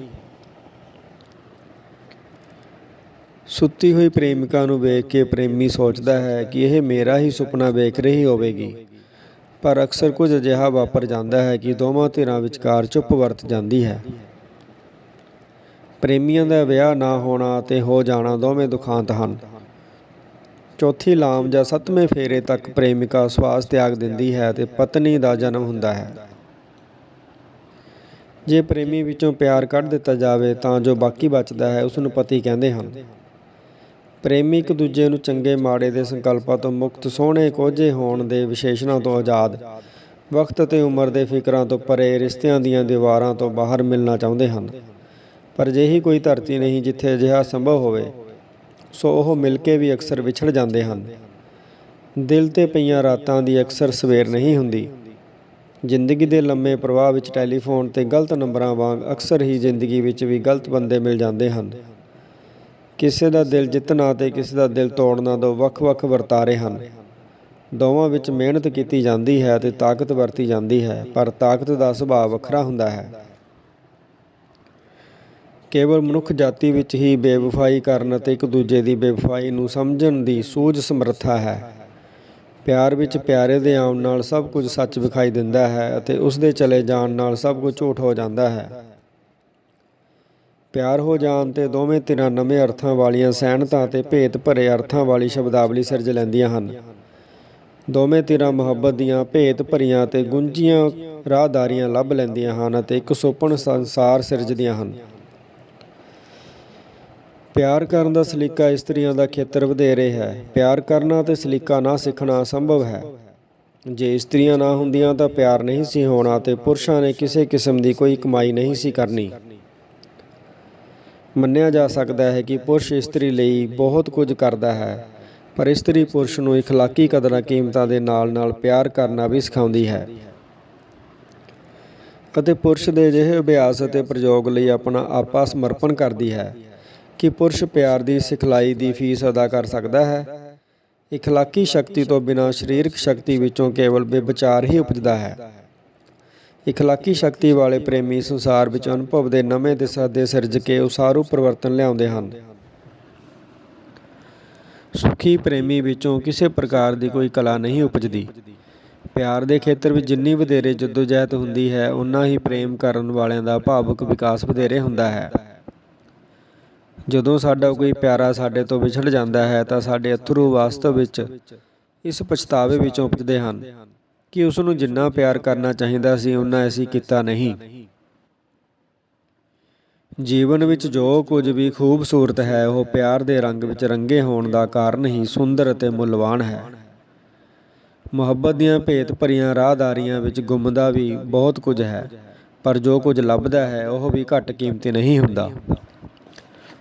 A: ਸੁੱਤੀ ਹੋਈ ਪ੍ਰੇਮਿਕਾ ਨੂੰ ਵੇਖ ਕੇ ਪ੍ਰੇਮੀ ਸੋਚਦਾ ਹੈ ਕਿ ਇਹ ਮੇਰਾ ਹੀ ਸੁਪਨਾ ਵੇਖ ਰਹੀ ਹੋਵੇਗੀ, ਪਰ ਅਕਸਰ ਕੁਝ ਅਜਿਹਾ ਵਾਪਰ ਜਾਂਦਾ ਹੈ ਕਿ ਦੋਵਾਂ ਧਿਰਾਂ ਵਿਚਕਾਰ ਚੁੱਪ ਵਰਤ ਜਾਂਦੀ ਹੈ। ਪ੍ਰੇਮੀਆਂ ਦਾ ਵਿਆਹ ਨਾ ਹੋਣਾ ਅਤੇ ਹੋ ਜਾਣਾ ਦੋਵੇਂ ਦੁਖਾਂਤ ਹਨ। ਚੌਥੀ ਲਾਮ ਜਾਂ ਸੱਤਵੇਂ ਫੇਰੇ ਤੱਕ ਪ੍ਰੇਮਿਕਾ ਸਵਾਸ ਤਿਆਗ ਦਿੰਦੀ ਹੈ ਤੇ ਪਤਨੀ ਦਾ ਜਨਮ ਹੁੰਦਾ ਹੈ। ਜੇ ਪ੍ਰੇਮੀ ਵਿੱਚੋਂ ਪਿਆਰ ਕੱਢ ਦਿੱਤਾ ਜਾਵੇ ਤਾਂ ਜੋ ਬਾਕੀ ਬਚਦਾ ਹੈ ਉਸ ਨੂੰ ਪਤੀ ਕਹਿੰਦੇ ਹਨ। ਪ੍ਰੇਮੀ ਇੱਕ ਦੂਜੇ ਨੂੰ ਚੰਗੇ ਮਾੜੇ ਦੇ ਸੰਕਲਪਾਂ ਤੋਂ ਮੁਕਤ, ਸੋਹਣੇ ਕੋਝੇ ਹੋਣ ਦੇ ਵਿਸ਼ੇਸ਼ਣਾਂ ਤੋਂ ਆਜ਼ਾਦ, ਵਕਤ ਅਤੇ ਉਮਰ ਦੇ ਫਿਕਰਾਂ ਤੋਂ ਪਰੇ, ਰਿਸ਼ਤਿਆਂ ਦੀਆਂ ਦੀਵਾਰਾਂ ਤੋਂ ਬਾਹਰ ਮਿਲਣਾ ਚਾਹੁੰਦੇ ਹਨ। ਪਰ ਜਿਹੀ ਕੋਈ ਧਰਤੀ ਨਹੀਂ ਜਿੱਥੇ ਅਜਿਹਾ ਸੰਭਵ ਹੋਵੇ। ਸੋ ਉਹ ਮਿਲ ਕੇ ਵੀ ਅਕਸਰ ਵਿਛੜ ਜਾਂਦੇ ਹਨ। ਦਿਲ ਤੇ ਪਈਆਂ ਰਾਤਾਂ ਦੀ ਅਕਸਰ ਸਵੇਰ ਨਹੀਂ ਹੁੰਦੀ। ਜ਼ਿੰਦਗੀ ਦੇ ਲੰਮੇ ਪ੍ਰਵਾਹ ਵਿੱਚ ਟੈਲੀਫੋਨ ਤੇ ਗਲਤ ਨੰਬਰਾਂ ਵਾਂਗ ਅਕਸਰ ਹੀ ਜ਼ਿੰਦਗੀ ਵਿੱਚ ਵੀ ਗਲਤ ਬੰਦੇ ਮਿਲ ਜਾਂਦੇ ਹਨ। ਕਿਸੇ ਦਾ ਦਿਲ ਜਿੱਤਣਾ ਤੇ ਕਿਸੇ ਦਾ ਦਿਲ ਤੋੜਨਾ ਦੋ ਵੱਖ-ਵੱਖ ਵਰਤਾਰੇ ਹਨ। ਦੋਵਾਂ ਵਿੱਚ ਮਿਹਨਤ ਕੀਤੀ ਜਾਂਦੀ ਹੈ ਤੇ ਤਾਕਤ ਵਰਤੀ ਜਾਂਦੀ ਹੈ, ਪਰ ਤਾਕਤ ਦਾ ਸੁਭਾਅ ਵੱਖਰਾ ਹੁੰਦਾ ਹੈ। ਕੇਵਲ ਮਨੁੱਖ ਜਾਤੀ ਵਿੱਚ ਹੀ ਬੇਵਫਾਈ ਕਰਨ ਅਤੇ ਇੱਕ ਦੂਜੇ ਦੀ ਬੇਵਫਾਈ ਨੂੰ ਸਮਝਣ ਦੀ ਸੂਝ ਸਮਰੱਥਾ ਹੈ। ਪਿਆਰ ਵਿੱਚ ਪਿਆਰੇ ਦੇ ਆਉਣ ਨਾਲ ਸਭ ਕੁਝ ਸੱਚ ਵਿਖਾਈ ਦਿੰਦਾ ਹੈ ਅਤੇ ਉਸ ਦੇ ਚਲੇ ਜਾਣ ਨਾਲ ਸਭ ਕੁਝ ਝੂਠ ਹੋ ਜਾਂਦਾ ਹੈ। ਪਿਆਰ ਹੋ ਜਾਣ ਤੇ ਦੋਵੇਂ ਧਿਰਾਂ ਨਵੇਂ ਅਰਥਾਂ ਵਾਲੀਆਂ ਸਹਿਣਤਾ ਤੇ ਭੇਤ ਭਰੇ ਅਰਥਾਂ ਵਾਲੀ ਸ਼ਬਦਾਵਲੀ ਸਿਰਜ ਲੈਂਦੀਆਂ ਹਨ। ਦੋਵੇਂ ਧਿਰਾਂ ਮੁਹੱਬਤ ਦੀਆਂ ਭੇਤ ਭਰੀਆਂ ਤੇ ਗੁੰਝੀਆਂ ਰਾਹਦਾਰੀਆਂ ਲੱਭ ਲੈਂਦੀਆਂ ਹਨ ਅਤੇ ਇੱਕ ਸੁਪਨ ਸੰਸਾਰ ਸਿਰਜਦੀਆਂ ਹਨ। ਪਿਆਰ ਕਰਨ ਦਾ ਸਲੀਕਾ ਇਸਤਰੀਆਂ ਦਾ ਖੇਤਰ ਵਧੇਰੇ ਹੈ। ਪਿਆਰ ਕਰਨਾ ਤੇ ਸਲੀਕਾ ਨਾ ਸਿੱਖਣਾ ਅਸੰਭਵ ਹੈ। ਜੇ ਇਸਤਰੀਆਂ ਨਾ ਹੁੰਦੀਆਂ ਤਾਂ ਪਿਆਰ ਨਹੀਂ ਸੀ ਹੋਣਾ ਤੇ ਪੁਰਸ਼ਾਂ ਨੇ ਕਿਸੇ ਕਿਸਮ ਦੀ ਕੋਈ ਕਮਾਈ ਨਹੀਂ ਸੀ ਕਰਨੀ। ਮੰਨਿਆ ਜਾ ਸਕਦਾ ਹੈ ਕਿ ਪੁਰਸ਼ ਇਸਤਰੀ ਲਈ ਬਹੁਤ ਕੁਝ ਕਰਦਾ ਹੈ, ਪਰ ਇਸਤਰੀ ਪੁਰਸ਼ ਨੂੰ ਇਖਲਾਕੀ ਕਦਰਾਂ ਕੀਮਤਾਂ ਦੇ ਨਾਲ-ਨਾਲ ਪਿਆਰ ਕਰਨਾ ਵੀ ਸਿਖਾਉਂਦੀ ਹੈ। ਅਤੇ ਪੁਰਸ਼ ਦੇ ਅਜਿਹੇ ਅਭਿਆਸ ਅਤੇ ਪ੍ਰਯੋਗ ਲਈ ਆਪਣਾ ਆਪਾ ਸਮਰਪਣ ਕਰਦੀ ਹੈ। ਕਿ ਪੁਰਸ਼ ਪਿਆਰ ਦੀ ਸਿਖਲਾਈ ਦੀ ਫੀਸ ਅਦਾ ਕਰ ਸਕਦਾ ਹੈ। ਇਖਲਾਕੀ ਸ਼ਕਤੀ ਤੋਂ ਬਿਨਾਂ ਸਰੀਰਕ ਸ਼ਕਤੀ ਵਿੱਚੋਂ ਕੇਵਲ ਬੇਵਿਚਾਰ ਹੀ ਉਪਜਦਾ ਹੈ। ਇਖਲਾਕੀ ਸ਼ਕਤੀ ਵਾਲੇ ਪ੍ਰੇਮੀ ਸੰਸਾਰ ਵਿੱਚ ਅਨੁਭਵ ਦੇ ਨਵੇਂ ਦਿਸ਼ਾ ਦੇ ਸਿਰਜ ਕੇ ਉਸਾਰੂ ਪਰਿਵਰਤਨ ਲਿਆਉਂਦੇ ਹਨ। ਸੁਖੀ ਪ੍ਰੇਮੀ ਵਿੱਚੋਂ ਕਿਸੇ ਪ੍ਰਕਾਰ ਦੀ ਕੋਈ ਕਲਾ ਨਹੀਂ ਉਪਜਦੀ। ਪਿਆਰ ਦੇ ਖੇਤਰ ਵਿੱਚ ਜਿੰਨੀ ਵਧੇਰੇ ਜਦੋਜਹਿਦ ਹੁੰਦੀ ਹੈ ਉਨਾ ਹੀ ਪ੍ਰੇਮ ਕਰਨ ਵਾਲਿਆਂ ਦਾ ਭਾਵਕ ਵਿਕਾਸ ਵਧੇਰੇ ਹੁੰਦਾ ਹੈ। ਜਦੋਂ ਸਾਡਾ ਕੋਈ ਪਿਆਰਾ ਸਾਡੇ ਤੋਂ ਵਿਛੜ ਜਾਂਦਾ ਹੈ ਤਾਂ ਸਾਡੇ ਅਥਰੂ ਵਾਸਤਵ ਵਿੱਚ ਇਸ ਪਛਤਾਵੇ ਵਿੱਚੋਂ ਉਪਜਦੇ ਹਨ ਕਿ ਉਸ ਨੂੰ ਜਿੰਨਾ ਪਿਆਰ ਕਰਨਾ ਚਾਹੀਦਾ ਸੀ ਉਨਾ ਅਸੀਂ ਕੀਤਾ ਨਹੀਂ। ਜੀਵਨ ਵਿੱਚ ਜੋ ਕੁਝ ਵੀ ਖੂਬਸੂਰਤ ਹੈ, ਉਹ ਪਿਆਰ ਦੇ ਰੰਗ ਵਿੱਚ ਰੰਗੇ ਹੋਣ ਦਾ ਕਾਰਨ ਹੀ ਸੁੰਦਰ ਅਤੇ ਮੁੱਲਵਾਨ ਹੈ। ਮੁਹੱਬਤ ਦੀਆਂ ਭੇਤ ਭਰੀਆਂ ਰਾਹਦਾਰੀਆਂ ਵਿੱਚ ਗੁੰਮਦਾ ਵੀ ਬਹੁਤ ਕੁਝ ਹੈ, ਪਰ ਜੋ ਕੁਝ ਲੱਭਦਾ ਹੈ, ਉਹ ਵੀ ਘੱਟ ਕੀਮਤੀ ਨਹੀਂ ਹੁੰਦਾ।